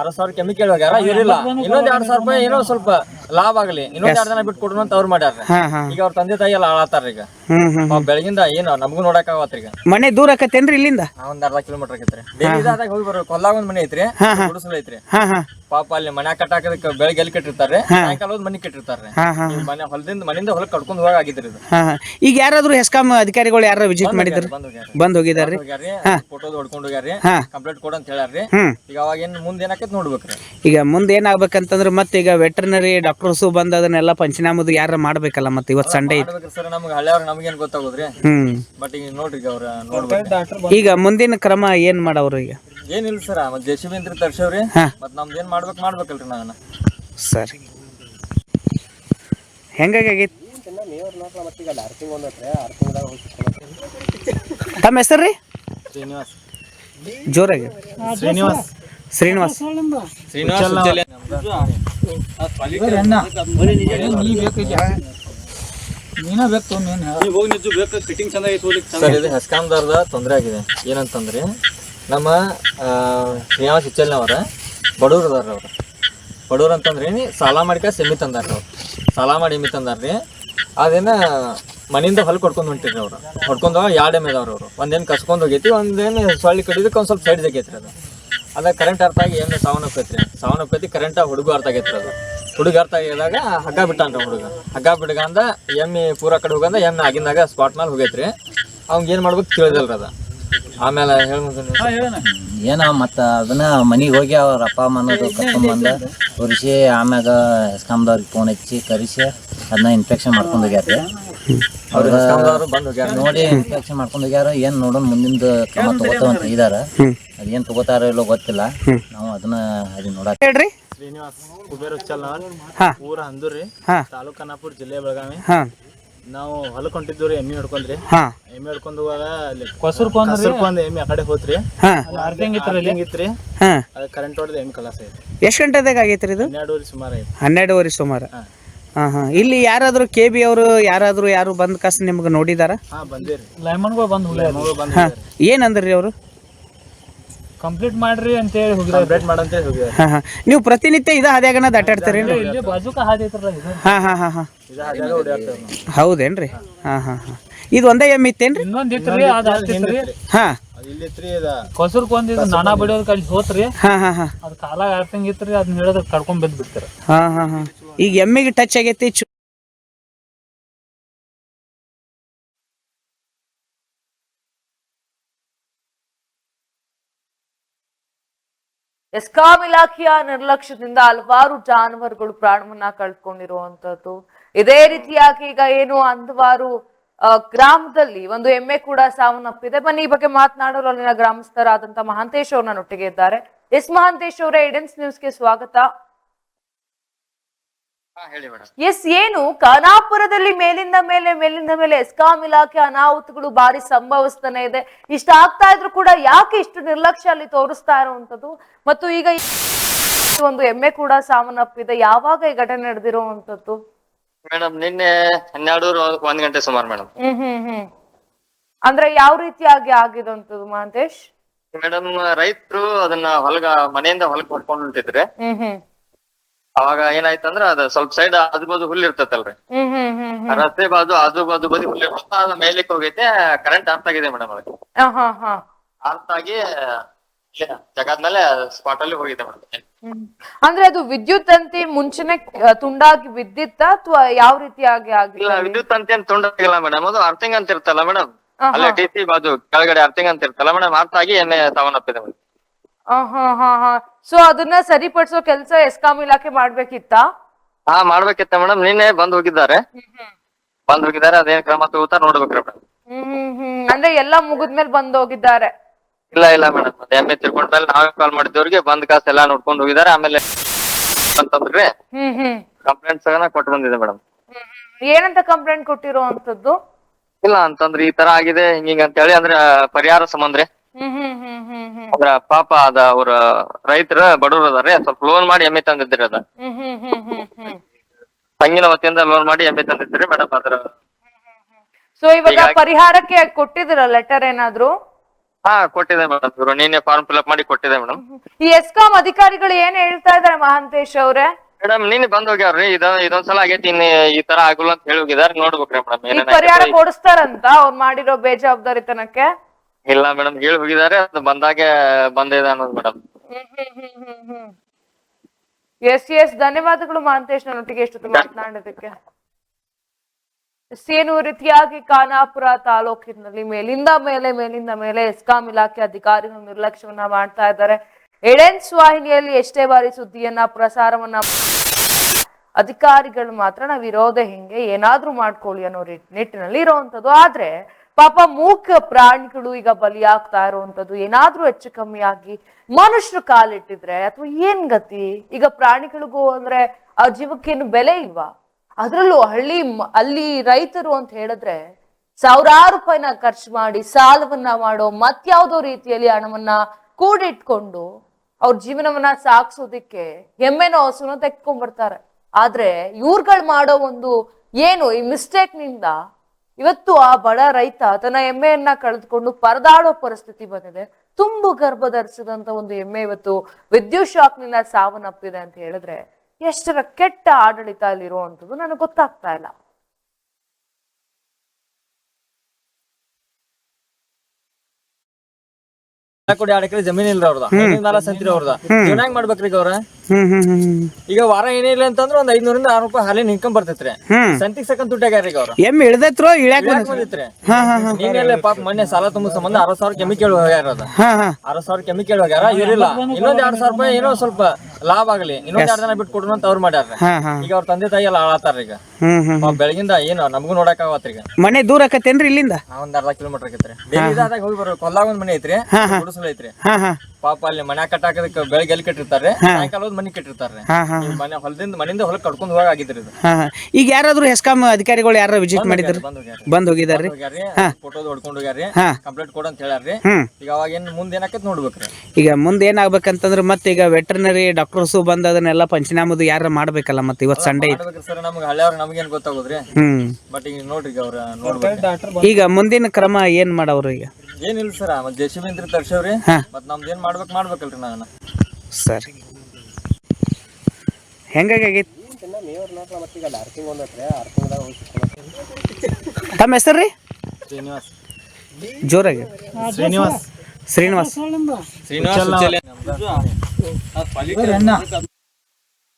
ಅರವತ್ ಸಾವಿರ ಕೆಮಿಕಲ್ ಹೋಗ್ಯಾರ ಇವ್ರಿಲ್ಲ. ಇನ್ನೊಂದ್ ಎರಡ್ ಸಾವಿರ ರೂಪಾಯಿ ಏನೋ ಸ್ವಲ್ಪ ಲಾಭ ಆಗಲಿ. ಇನ್ನೊಂದ್ ಎರಡ್ ಜನ ಬಿಟ್ಟು ಕೊಡೋಣ ಅಂತ ಅವ್ರು ಮಾಡ್ಯಾರ ಹಾ ಹಾ. ಈಗ ಅವ್ರ ತಂದೆ ತಾಯಿ ಎಲ್ಲ ಆಳತ್ತಾರ ಈಗ. ಹ್ಮ್ ಹ್ಮ್ ಪಾಪ ಬೆಳಗಿಂದ ಏನು ನಮಗೂ ನೋಡಕ್ ಆಗತ್ರಿ ಈಗ. ಮನೆ ದೂರ ಆಕತ್ತೇನ್ರಿ ಇಲ್ಲಿಂದ? ಒಂದ್ ಅರ್ಧ ಕಿಲೋಮೀಟರ್ ಆಗೈತ್ರಿ ಡೈಲಿ ಇದಾದಾಗ ಹೋಗಿ ಬರ್ಬೇಕು. ಕೊಲ್ಲಾಗ ಒಂದ್ ಮನೆ ಐತ್ರಿ. ಗುಡಿಸಲು ಐತ್ರಿ. ಹಾ ಹಾ. ಪಾಪ ಅಲ್ಲಿ ಮನೆ ಕಟ್ಟಾಕದಕ್ಕೆ ಬೆಳಗ್ಗೆ ಎಲ್ಲಿ ಕಟ್ಟಿರ್ತಾರೆ ಸಾಯಂಕಾಲ ಒಂದ್ ಮನೆ ಕಟ್ಟಿರ್ತಾರೆ ಹಾ ಹಾ ಮನೆ ಹೊಲದಿಂದ ಮನೆಯಿಂದ ಹೊಲಕ್ ಕಟ್ಕೊಂಡ್ ಹೋಗ ಆಗಿದ್ರಿ ಇದು. ಹಾ ಹಾ. ಈಗ ಯಾರಾದ್ರೂ ಹೆಸ್ಕಾಂ ಅಧಿಕಾರಿಗಳು ಯಾರು ವಿಸಿಟ್ ಮಾಡಿದ್ರು? ಬಂದ್ ಹೋಗ್ಯಾರ ಬಂದ್ ಹೋಗಿದಾರ್ರಿ? ಫೋಟೋದ ಹೊಡ್ಕೊಂಡ್ ಹೋಗ್ಯಾರ್ರಿ. ಹಾ. ಕಂಪ್ಲೇಂಟ್ ಕೊಡು ಅಂತ ಹೇಳ್ಯಾರ್ರಿ. ಹ್ಮ್. ಈಗ ಅವಾಗ ಏನ್ ಮುಂದೆ ಏನಾಕೈತಿ ನೋಡ್ಬೇಕ್ರಿ. ಈಗ ಮುಂದೆ ಏನಾಗ್ಬೇಕಂತಂದ್ರೆ ಮತ್ತೆ ಈಗ ವೆಟರ್ನರಿ ಡಾಕ್ಟರ್ಸು ಬಂದು ಅದನ್ನೆಲ್ಲ ಪಂಚನಾಮದ್ ಯಾರ ಮಾಡ್ಬೇಕಲ್ಲ ಮತ್ತೆ ಇವತ್ತು ಸಂಡೇ ಐತಿ ಸರ್ ನಮ್ಗೆ ಹಳ್ಳಿಯವ್ರ ನಮ್ಗೇನ್ ಗೊತ್ತಾಗೋದ್ರಿ? ಹ್ಮ್. ಬಟ್ ಈಗ ನೋಡ್ರಿ ಈಗ ಅವ್ರ ನೋಡ್ಬೇಕು. ಈಗ ಮುಂದಿನ ಕ್ರಮ ಏನ್ ಮಾಡವ್ರು ಈಗ? ಏನಿಲ್ಲ ಸರ್ ಮತ್ ಜೆ ಸಿ ಬಿ ಅಂತ ತರ್ಸೇವ್ರಿ ಹಾ. ಮತ್ ನಮ್ದು ಏನ್ ಮಾಡ್ಬೇಕು ಮಾಡ್ಬೇಕಲ್ರಿ ನಾನು ಸರಿ. ಹೆಂಗಾಗೈತಿ ತಮ್ಮ ಹೆಸರು ರೀ ಶ್ರೀನಿವಾಸ್. ಜೋರಾಗಿ. ಶ್ರೀನಿವಾಸ್. ಶ್ರೀನಿವಾಸ್. ಶ್ರೀನಿವಾಸ್ ಸರ್ ಇದು ಹೆಸ್ಕಾಮ್ದಾರ್ದ ತೊಂದರೆ ಆಗಿದೆ. ಏನಂತಂದ್ರೆ ನಮ್ಮ ಶ್ರೀನಿವಾಸ ಹುಚ್ಚಲ್ನವರ ಬಡವ್ರು ಅದಾರ ಅವ್ರು. ಬಡವ್ರು ಅಂತಂದ್ರೆ ಸಾಲ ಮಾಡ್ಕ ಸೆಮಿ ತಂದಾರ ಅವ್ರು. ಸಾಲ ಮಾಡಿ ಎಮ್ಮಿ ತಂದಾರ್ರಿ. ಅದೇನ ಮನೆಯಿಂದ ಹೊಲ್ ಕೊಡ್ಕೊಂಡು ಹೊಂಟಿರಿ ಅವ್ರು. ಹೊಡ್ಕೊಂಡು ಎರಡು ಎಮ್ಮೆ ಅದಾವ್ರಿ ಅವರು. ಒಂದೇನು ಕಸ್ಕೊಂಡು ಹೋಗೈತಿ ಒಂದೇನು ಸೊಳ್ಳಿ ಕಡಿದಕ್ಕೆ ಒಂದು ಸ್ವಲ್ಪ ಸೈಡ್ ಜಗೈತ್ರಿ ಅದು. ಅದ ಕರೆಂಟ್ ಅರ್ಥ ಆಗಿ ಎಮ್ಮೆ ಸಾವನ್ನಪ್ಪೈತ್ರಿ ಸಾವನ್ನಪ್ಪೈತಿ ಕರೆಂಟ್ ಹುಡುಗ ಅರ್ಥ ಆಗೈತ್ರಿ ಅದು. ಹುಡುಗ ಅರ್ಥ ಆಗಿದಾಗ ಹಗ್ಗ ಬಿಟ್ಟಾನ್ರಿ ಹುಡುಗ. ಹಗ್ಗ ಬಿಡ್ಗಂದ ಎಮ್ಮೆ ಪೂರ ಕಡೆ ಹೋಗಂದ ಎಮ್ಮೆ ಆಗಿಂದಾಗ ಸ್ಪಾಟ್ ಮೇಲೆ ಹೋಗೈತ್ರಿ. ಅವ್ನಿಗೆ ಏನು ಮಾಡ್ಬೇಕು ತಿಳಿದಿಲ್ರಿ ಅದ. ಆಮೇಲೆ ಹೇಳ್ಬೋದು ಏನ ಮತ್ತ ಅದನ್ನ ಮನಿಗೆ ಹೋಗಿ ಅವ್ರ ಅಪ್ಪ ಅಮ್ಮನದು ಕರ್ಕೊಂಡ್ಬಂದ ತೋರಿಸಿ ಆಮ್ಯಾಗ ಎಸ್ಕಾಮ್ದವ್ರಿಗೆ ಫೋನ್ ಹಚ್ಚಿ ಕರೆಸಿ ಅದನ್ನ ಇನ್ಫೆಕ್ಷನ್ ಮಾಡ್ಕೊಂಡು ಹೋಗ್ಯಾರ. ಅವ್ರು ಬಂದು ಹೋಗ್ಯಾರ. ನೋಡಿ ಇನ್ಫೆಕ್ಷನ್ ಮಾಡ್ಕೊಂಡು ಹೋಗ್ಯಾರ ಏನ್ ನೋಡೋಣ ಮುಂದಿನ ಕ್ರಮ ತಗೋತಾವ ಅಂತ ಇದಾರ. ಅದೇನ್ ತಗೋತಾರ ಇಲ್ಲೋ ಗೊತ್ತಿಲ್ಲ. ನಾವು ಅದನ್ನ ಅದನ್ನ ನೋಡಕ್ ಹೇಳ್ರಿ. ಶ್ರೀನಿವಾಸ್ ಕುಬೇರ್ ಉಚ್ಚಲ್ ಹಾ. ಊರ ಹಂದೂರಿ ಹಾ. ತಾಲೂಕ್ ಖಾನಾಪುರ ಜಿಲ್ಲೆ ಬೆಳಗಾವಿ. ಹಾ. ನಾವು ಹೊಲಕ್ ಹೊಂಟಿದ್ವಿ ರೀ ಎಮ್ಮಿ ಹಿಡ್ಕೊಂಡ್ರಿ ಹಾ. ಎಮ್ಮಿ ಹಿಡ್ಕೊಂಡ್ ಹೋಗಾಗ ಅಲ್ಲಿ ಕೊಸರ್ಕ್ ಎಮ್ಮಿ ಆ ಕಡೆ ಹೋತ್ರಿ. ಇತ್ರಿ ಕರೆಂಟ್ ಹೊಡೆದ ಎಮ್ಮಿ ಕಲಾಸ ಐತಿ ಎಷ್ಟು ಗಂಟೆದಾಗ ಆಗೈತ್ರಿ ಇದು? ಹನ್ನೆರಡುವರೆ ಸುಮಾರು ಐತಿ ಹನ್ನೆರಡುವರೆ ಸುಮಾರು. ಹಾ. ಹಾ. ಇಲ್ಲಿ ಯಾರಾದರೂ ಕೆ ಬಿ ಅವರು ಯಾರಾದರೂ ಯಾರು ಬಂದ್ ಕಾಸು ನಿಮ್ಗೆ ನೋಡಿದಾರ? ಹಾ ಬಂದಿರಿ. ಲೈಮನ್ಗಳು ಬಂದು ಏನಂದ್ರಿ ಅವರು? ಕಂಪ್ಲೀಟ್ ಮಾಡ್ರಿ ಅಂತ ಹೇಳಿ ಮಾಡಂತ ಹಾ ಹಾ. ನೀವು ಪ್ರತಿನಿತ್ಯ ಇದ ಹಾದ್ಯಾಗನ ದಾಟಾಡ್ತೀರೇನ್ರಿ ಇಲ್ಲಿ ಬಾಜುಕ ಹಾದಿ ಐತ್ರಲ್ಲ ಇದು. ಹಾ ಹಾ ಹಾ ಹೌದೇನ್ರಿ? ಹಾ ಹಾ ಹಾ. ಇದು ಒಂದೇ ಎಮ್ಮೆ ಇತ್ತೇನ್ರಿ? ಇನ್ನೊಂದ್ ಇತ್ರಿ ಅದ್ ಹತ್ತಿತ್ರಿ ಹಾ. ಕೊಸರ್ಕ್ ಒಂದ್ ಇದು ನಾನಾ ಬಡಿಯೋದಕ್ಕೆ ಅಲ್ಲಿ ಹೋತ್ರಿ. ಹಾ ಹಾ ಹಾ. ಅದ್ ಕಾಲಾಗ ಆರ್ತಂಗ್ ಇತ್ರಿ ಅದನ್ನ ಹೇಳಿದ್ರೆ ಕಡ್ಕೊಂಡ್ ಬಿದ್ದು ಬಿಡ್ತಾರ. ಹಾ ಹಾ ಹಾ. ಈಗ ಎಮ್ಮಿಗೆ ಟಚ್ ಆಗೈತಿ ಚು- ಎಸ್ಕಾಂ ಇಲಾಖೆಯ ನಿರ್ಲಕ್ಷ್ಯದಿಂದ ಹಲವಾರು ಜಾನುವಾರುಗಳು ಪ್ರಾಣವನ್ನ ಕಳ್ಕೊಂಡಿರುವಂತದ್ದು. ಇದೇ ರೀತಿಯಾಗಿ ಈಗ ಏನು ಅಂದವಾರು ಆ, ಗ್ರಾಮದಲ್ಲಿ ಒಂದು ಎಮ್ಮೆ ಕೂಡ ಸಾವನ್ನಪ್ಪಿದೆ. ಬನ್ನಿ ಈ ಬಗ್ಗೆ ಮಾತನಾಡಲು ಅಲ್ಲಿನ ಗ್ರಾಮಸ್ಥರಾದಂತಹ ಮಹಾಂತೇಶ್ ಅವ್ರ ಒಟ್ಟಿಗೆ ಇದ್ದಾರೆ ಎಸ್ ಮಹಾಂತೇಶ್ ಅವರೇ ನ್ಯೂಸ್ ನ್ಯೂಸ್ಗೆ ಸ್ವಾಗತ. ಎಸ್ ಏನು ಖಾನಾಪುರದಲ್ಲಿ ಮೇಲಿಂದ ಮೇಲೆ ಮೇಲಿಂದ ಮೇಲೆ ಎಸ್ಕಾಂ ಇಲಾಖೆ ಅನಾಹುತಗಳು ಬಾರಿ ಸಂಭವಿಸ್ತಾನೆ ಇದೆ. ಇಷ್ಟ ಆಗ್ತಾ ಇದ್ರು ಕೂಡ ಯಾಕೆ ಇಷ್ಟು ನಿರ್ಲಕ್ಷ್ಯ ಅಲ್ಲಿ ತೋರಿಸ್ತಾ ಇರುವಂತದ್ದು ಮತ್ತು ಈಗ ಒಂದು ಎಮ್ಮೆ ಕೂಡ ಸಾವನ್ನಪ್ಪಿದೆ. ಯಾವಾಗ ಈ ಘಟನೆ ನಡೆದಿರುವಂತದ್ದು ಮೇಡಮ್ ನಿನ್ನೆ ಹನ್ನೆರಡು ಒಂದ್ ಗಂಟೆ ಸುಮಾರು ಮೇಡಮ್. ಹ್ಮ್ ಹ್ಮ್ ಹ್ಮ್. ಅಂದ್ರೆ ಯಾವ ರೀತಿಯಾಗಿ ಆಗಿದಂತದ್ದು ಮಹಂತೇಶ್? ಮೇಡಮ್ ರೈತರು ಅದನ್ನ ಹೊಲಗ ಮನೆಯಿಂದ ಹೊಲಕ್ ಹೊಡ್ಕೊಂಡು ಹೊಂಟಿದ್ರೆ ಹ್ಮ್ ಹ್ಮ್. ಅವಾಗ ಏನಾಯ್ತಂದ್ರ ಅದ ಸ್ವಲ್ಪ ಸೈಡ್ ಆಜು ಬಾಜು ಹುಲ್ ಇರ್ತೈತಲ್ರಿ. ಹ್ಮ್ ಹ್ಮ್ ಹ್ಮ್ ಹ್ಮ್. ರಸ್ತೆ ಬಾಜು ಆಜು ಬಾಜು ಬದಿ ಹುಲ್ ಇರ್ತೈತ ಅದ ಹೋಗೈತೆ ಕರೆಂಟ್ ಆಫ್ ಆಗಿದೆ ಮೇಡಮ್ ಅದಕ್ಕೆ. ಹಾ ಹಾ ಹಾ ಆಫ್ ಆಗಿ ಜಗಾದ್ಮೇಲೆ ಸ್ಪಾಟ್ ಅಲ್ಲಿ ಹೋಗಿದೆ ಮೇಡಮ್. ಅಂದ್ರೆ ಅದು ವಿದ್ಯುತ್ ತಂತಿ ಮುಂಚೆನೆ ತುಂಡಾಗಿ ಬಿದ್ದಿತ್ತ ಅಥವಾ ಯಾವ ರೀತಿಯಾಗಿ ಇಲ್ಲ ಆಗಿಲ್ಲ ವಿದ್ಯುತ್ ಅಂತ ಏನ್ ತುಂಡಾಗಿಲ್ಲ ಮೇಡಮ್ ಅದು ಅರ್ಥಿಂಗ್ ಅಂತ ಇರ್ತಲ್ಲ ಮೇಡಮ್. ಅಲ್ಲೇ ಟಿ ಸಿ ಬಾಜು ಕೆಳಗಡೆ ಅರ್ಥಿಂಗ್ ಅಂತ ಇರ್ತಲ್ಲ ಮೇಡಮ್ ಅರ್ಥ ಆಗಿ ಎಣ್ಣೆ ಸಾವನ್ನಪ್ಪಿದೆ ಮೇಡಮ್ ಸೊ ಅದನ್ನ ಸರಿಪಡಿಸೋ ಕೆಲಸ ಎಸ್ಕಾಮ್ ಇಲಾಖೆ ಮಾಡ್ಬೇಕಿತ್ತ? ಹಾ ಮಾಡ್ಬೇಕಿತ್ತ ಮೇಡಮ್ ನಿನ್ನೆ ಬಂದ್ ಹೋಗಿದ್ದಾರೆ. ಬಂದ್ ಹೋಗಿದ್ದಾರೆ ಅದೇನ್ ಕ್ರಮ ತಗೋತಾರ ನೋಡ್ಬೇಕ್ರಿ ಮೇಡಮ್ ಹ್ಮ್ ಹ್ಮ್ ಹ್ಮ್. ಅಂದ್ರೆ ಎಲ್ಲಾ ಮುಗಿದ್ಮೇಲೆ ಬಂದ್ ಹೋಗಿದ್ದಾರೆ. ಇಲ್ಲ ಇಲ್ಲ ಮೇಡಮ್ ಮತ್ತೆ ಎಮ್ಮೆ ತಿರ್ಕೊಂಡ ಮೇಲೆ ನಾವೇ ಕಾಲ್ ಮಾಡಿದವ್ರಿಗೆ ಬಂದ್ ಕಾಸ್ ಎಲ್ಲಾ ನೋಡ್ಕೊಂಡು ಹೋಗಿದಾರೆ ಆಮೇಲೆ ಅಂತಂದ್ರಿ ಹ್ಮ್ ಹ್ಮ್. ಕಂಪ್ಲೇಂಟ್ಸ್ ಕೊಟ್ಟು ಬಂದಿದೆ ಮೇಡಮ್ ಹ್ಮ್, ಹ್ಮ್. ಏನಂತ ಕಂಪ್ಲೇಂಟ್ ಕೊಟ್ಟಿರುವಂತದ್ದು ಇಲ್ಲ ಅಂತಂದ್ರೆ ಈ ತರ ಆಗಿದೆ ಹಿಂಗ ಹಿಂಗ ಅಂತ ಹೇಳಿ ಅಂದ್ರೆ ಪರಿಹಾರ ಸಂಬಂಧ ಹ್ಮ್ ಹ್ಮ್ ಹ್ಮ್ ಹ್ಮ್ ಹ್ಮ್. ಅಂದ್ರ ಪಾಪ ಅದ ಅವ್ರ ರೈತರ ಬಡವ್ರ ಅದಾರ. ಸ್ವಲ್ಪ ಲೋನ್ ಮಾಡಿ ಎಮ್ಮೆ ತಂದಿದ್ರಿ ಅದ ಹ್ಮ್ ಹ್ಮ್ ಹ್ಮ್ ಹ್ಮ್ ಹ್ಮ್. ತಂಗಿನ ವತಿಯಿಂದ ಲೋನ್ ಮಾಡಿ ಎಮ್ಮೆ ತಂದಿದ್ರಿ ಮೇಡಮ್ ಅದ್ರ ಸೊ ಇವಾಗ ಪರಿಹಾರಕ್ಕೆ ಕೊಟ್ಟಿದ್ರ ಲೆಟರ್ ಏನಾದ್ರು? ಹಾ ಕೊಟ್ಟಿದೆ ಮೇಡಮ್ ನಿನ್ನೆ ಫಾರ್ಮ್ ಫಿಲ್ಅಪ್ ಮಾಡಿ ಕೊಟ್ಟಿದೆ ಮೇಡಮ್ ಈ ಎಸ್ಕಾಂ ಅಧಿಕಾರಿಗಳು ಏನ್ ಹೇಳ್ತಾ ಇದಾರೆ ಮಹಾಂತೇಶ್ ಅವ್ರೆ? ಮೇಡಮ್ ನಿನ್ನೆ ಬಂದ್ ಹೋಗ್ಯಾವ್ರಿ. ಇದ ಇದೊಂದ್ಸಲ ಆಗೈತಿ. ಇನ್ ಈ ತರ ಆಗುಲ್ಲ ಅಂತ ಹೇಳಿ ಹೋಗಿದಾರೆ. ನೋಡ್ಬೇಕ್ರಿ ಮೇಡಮ್ ಈಗ ಪರಿಹಾರ ಕೊಡಿಸ್ತಾರಂತ ಅವ್ರ ಮಾಡಿರೋ ಬೇಜವಾಬ್ದಾರಿತನಕ್ಕೆ? ಇಲ್ಲ ಮೇಡಮ್ ಹೇಳಿ ಹೋಗಿದಾರೆ. ಅದು ಬಂದಾಗೆ ಬಂದಿದೆ ಅನ್ನೋದು ಮೇಡಮ್ ಎಸ್ ಎಸ್ ಧನ್ಯವಾದಗಳು ಮಹಾಂತೇಶ್ ನನ್ನೊಟ್ಟಿಗೆ ಎಷ್ಟೊತ್ತು ಮಾತನಾಡೋದಕ್ಕೆ ಏನು ರೀತಿಯಾಗಿ ಖಾನಾಪುರ ತಾಲೂಕಿನಲ್ಲಿ ಮೇಲಿಂದ ಮೇಲೆ ಮೇಲಿಂದ ಮೇಲೆ ಎಸ್ಕಾಂ ಇಲಾಖೆ ಅಧಿಕಾರಿಗಳು ನಿರ್ಲಕ್ಷ್ಯವನ್ನ ಮಾಡ್ತಾ ಇದ್ದಾರೆ. ಎಡೆನ್ಸ್ ವಾಹಿನಿಯಲ್ಲಿ ಎಷ್ಟೇ ಬಾರಿ ಸುದ್ದಿಯನ್ನ, ಪ್ರಸಾರವನ್ನ ಅಧಿಕಾರಿಗಳು ಮಾತ್ರ ನಾವ್ ವಿರೋಧ ಹಿಂಗೆ ಏನಾದ್ರೂ ಮಾಡ್ಕೊಳ್ಳಿ ಅನ್ನೋ ನಿಟ್ಟಿನಲ್ಲಿ ಇರುವಂತದ್ದು ಆದ್ರೆ ಪಾಪ ಮೂಕ ಪ್ರಾಣಿಗಳು ಈಗ ಬಲಿಯಾಗ್ತಾ ಇರುವಂತದ್ದು ಏನಾದ್ರೂ ಹೆಚ್ಚು ಕಮ್ಮಿ ಆಗಿ ಮನುಷ್ಯರು ಕಾಲಿಟ್ಟಿದ್ರೆ ಅಥವಾ ಏನ್ ಗತಿ? ಈಗ ಪ್ರಾಣಿಗಳಿಗೂ ಅಂದ್ರೆ ಆ ಜೀವಕ್ಕೇನು ಬೆಲೆ ಇಲ್ವಾ? ಅದ್ರಲ್ಲೂ ಹಳ್ಳಿ ಅಲ್ಲಿ ರೈತರು ಅಂತ ಹೇಳಿದ್ರೆ ಸಾವಿರಾರು ರೂಪಾಯಿನ ಖರ್ಚು ಮಾಡಿ ಸಾಲವನ್ನ ಮಾಡೋ ಮತ್ಯಾವುದೋ ರೀತಿಯಲ್ಲಿ ಹಣವನ್ನ ಕೂಡಿಟ್ಕೊಂಡು ಅವ್ರ ಜೀವನವನ್ನ ಸಾಗಿಸೋದಿಕ್ಕೆ ಹೆಮ್ಮೆನೋ ಹಸುನೋ ತೆಕ್ಕೊಂಡ್ಬರ್ತಾರೆ. ಆದ್ರೆ ಇವ್ರುಗಳು ಮಾಡೋ ಒಂದು ಏನು ಈ ಮಿಸ್ಟೇಕ್ನಿಂದ ಇವತ್ತು ಆ ಬಡ ರೈತ ತನ್ನ ಹೆಮ್ಮೆಯನ್ನ ಕಳೆದುಕೊಂಡು ಪರದಾಡೋ ಪರಿಸ್ಥಿತಿ ಬಂದಿದೆ. ತುಂಬು ಗರ್ಭ ಧರಿಸಿದಂತ ಒಂದು ಹೆಮ್ಮೆ ಇವತ್ತು ವಿದ್ಯುತ್ ಶಾಕ್ನಿಂದ ಸಾವನ್ನಪ್ಪಿದೆ ಅಂತ ಹೇಳಿದ್ರೆ ಎಷ್ಟರ ಕೆಟ್ಟ ಆಡಳಿತ ಅಲ್ಲಿರುವಂಥದ್ದು ನನಗೆ ಗೊತ್ತಾಗ್ತಾ ಇಲ್ಲ. ಕೊಡಿ ಎರಡು ಎಕರೆ ಜಮೀನ್ ಇಲ್ರಿ ಅವ್ರದ. ನಾಲ್ಕು ಸಂತ್ರಿ ಅವ್ರದ. ಹೆಂಗ್ ಮಾಡ್ಬೇಕ್ರಿ ಈಗ ಈಗ ವಾರ ಏನಿಲ್ಲ ಅಂತಂದ್ರೆ ಒಂದ್ ಐದ್ನೂರಿಂದ ಆರು ರೂಪಾಯಿ ಹಾಲಿನ ಇನ್ಕಮ್ ಬರ್ತೈತ್ರಿ. ಸಂತಿಗೆ ಸಕಂತ ಸಕನ್ ದುಡ್ಡಾಗ್ಯಾರ ಈಗ ಅವ್ರ. ಎಮ್ಮೆ ಇಳ್ದೈತ್ರೋ ಇಳ್ಯಾಕ ಬಂದೈತ್ರಿ? ನೀನೆಲ್ಲ ಪಾಪ ಮೊನ್ನೆ ಸಾಲ ತುಂಬ ಸಂಬಂಧ ಅರವತ್ ಸಾವಿರ ಕೆಮಿಕಲ್ ಹೋಗ್ಯಾರ ಅದ. ಅರವತ್ ಸಾವಿರ ಕೆಮಿಕಲ್ ಹೋಗ್ಯಾರ ಇರಲಿಲ್ಲ ಇನ್ನೊಂದ್ ಎರಡ್ ಸಾವಿರ ರೂಪಾಯಿ ಏನೋ ಸ್ವಲ್ಪ ಲಾಭ ಆಗ್ಲಿ. ಇನ್ನೊಂದ್ ಎರಡ್ ಜನ ಬಿಟ್ಟು ಕೊಡೋಣ ಅಂತ ಅವ್ರು ಮಾಡ್ಯಾರ ಈಗ ಅವ್ರ ತಂದೆ ತಾಯಿ ಎಲ್ಲ ಆಳಾತಾರ ಈಗ. ಬೆಳಗಿಂದ ಏನು ನಮಗೂ ನೋಡಕ್ ಆಗತ್ರಿ ಈಗ. ಮನೆ ದೂರ ಆಕತ್ತೇನ್ರಿ ಇಲ್ಲಿಂದ? ಒಂದ್ ಅರ್ಧ ಕಿಲೋಮೀಟರ್ ಇದಾದಾಗ ಹೋಗಿ ಬರ್ಬೇಕು. ಕೊಲ್ಲಾಗ ಒಂದ್ ಮನೆ ಐತ್ರಿ. ಗುಡಿಸಲು ಐತ್ರಿ. ಪಾಪ ಅಲ್ಲಿ ಮನೆ ಕಟ್ಟಾಕದಕ್ಕೆ ಬೆಳಗ್ಗೆ ಎಲ್ಲಿ ಕಟ್ಟಿರ್ತಾರೆ? ಸಾಯಂಕಾಲ ಹೋದ್ ಮನೆ ಕಟ್ಟಿರ್ತಾರೆ. ಹಾ ಹಾ ಈ ಮನೆ ಹೊಲದಿಂದ ಮನೆಯಿಂದ ಹೊಲ ಕಟ್ಕೊಂಡು ಹೋಗ ಆಗಿದ್ರಿ ಇದು. ಹಾ ಹಾ. ಈಗ ಯಾರಾದ್ರೂ ಹೆಸ್ಕಾಂ ಅಧಿಕಾರಿಗಳು ಯಾರು ವಿಸಿಟ್ ಮಾಡಿದ್ರು? ಬಂದ್ ಹೋಗ್ಯಾರ ಬಂದ್ ಹೋಗಿದಾರ್ರಿ? ಹೋಗ್ಯಾರ್ರಿ ಫೋಟೋದ್ ಹೊಡ್ಕೊಂಡ್ ಹೋಗ್ಯಾರ್ರಿ ಹಾ. ಕಂಪ್ಲೇಂಟ್ ಕೊಡು ಅಂತ ಹೇಳ್ಯಾರ್ರಿ. ಹ್ಮ್. ಈಗ ಅವಾಗ ಏನ್ ಮುಂದೆ ಏನಾಕತ್ ನೋಡ್ಬೇಕ್ರಿ. ಈಗ ಮುಂದೆ ಏನಾಗ್ಬೇಕಂತಂದ್ರೆ ಮತ್ತೆ ಈಗ ವೆಟರ್ನರಿ ಡಾಕ್ಟರ್ಸು ಬಂದು ಅದನ್ನೆಲ್ಲ ಪಂಚನಾಮದು ಯಾರು ಮಾಡ್ಬೇಕಲ್ಲ ಮತ್ತೆ ಇವತ್ತು ಸಂಡೇ ಐತಿ ಮಾಡ್ಬೇಕ್ರಿ ಸರ್ ನಮ್ಗೆ ಹಳ್ಳಿಯವ್ರ ನಮ್ಗೇನ್ ಗೊತ್ತಾಗೋದ್ರಿ? ಹ್ಮ್. ಬಟ್ ಈಗ ನೋಡ್ರಿ ಈಗ ಅವ್ರ ಈಗ ಮುಂದಿನ ಕ್ರಮ ಏನ್ ಮಾಡವ್ರು ಈಗ? ಏನಿಲ್ಲ ಸರ್ ಮತ್ ಜೆ ಸಿ ಬಿ ಅಂತ ತರ್ಸೇವ್ರಿ. ಹಾ. ಮತ್ ನಮ್ದು ಏನ್ ಮಾಡ್ಬೇಕು ಮಾಡ್ಬೇಕಲ್ರಿ ನಾನು ಸರ್. ಹೆಂಗಾಗೈತಿ ತಮ್ಮ ಹೆಸರು ರೀ ಶ್ರೀನಿವಾಸ್. ಜೋರಾಗಿ. ಶ್ರೀನಿವಾಸ್. ಶ್ರೀನಿವಾಸ್.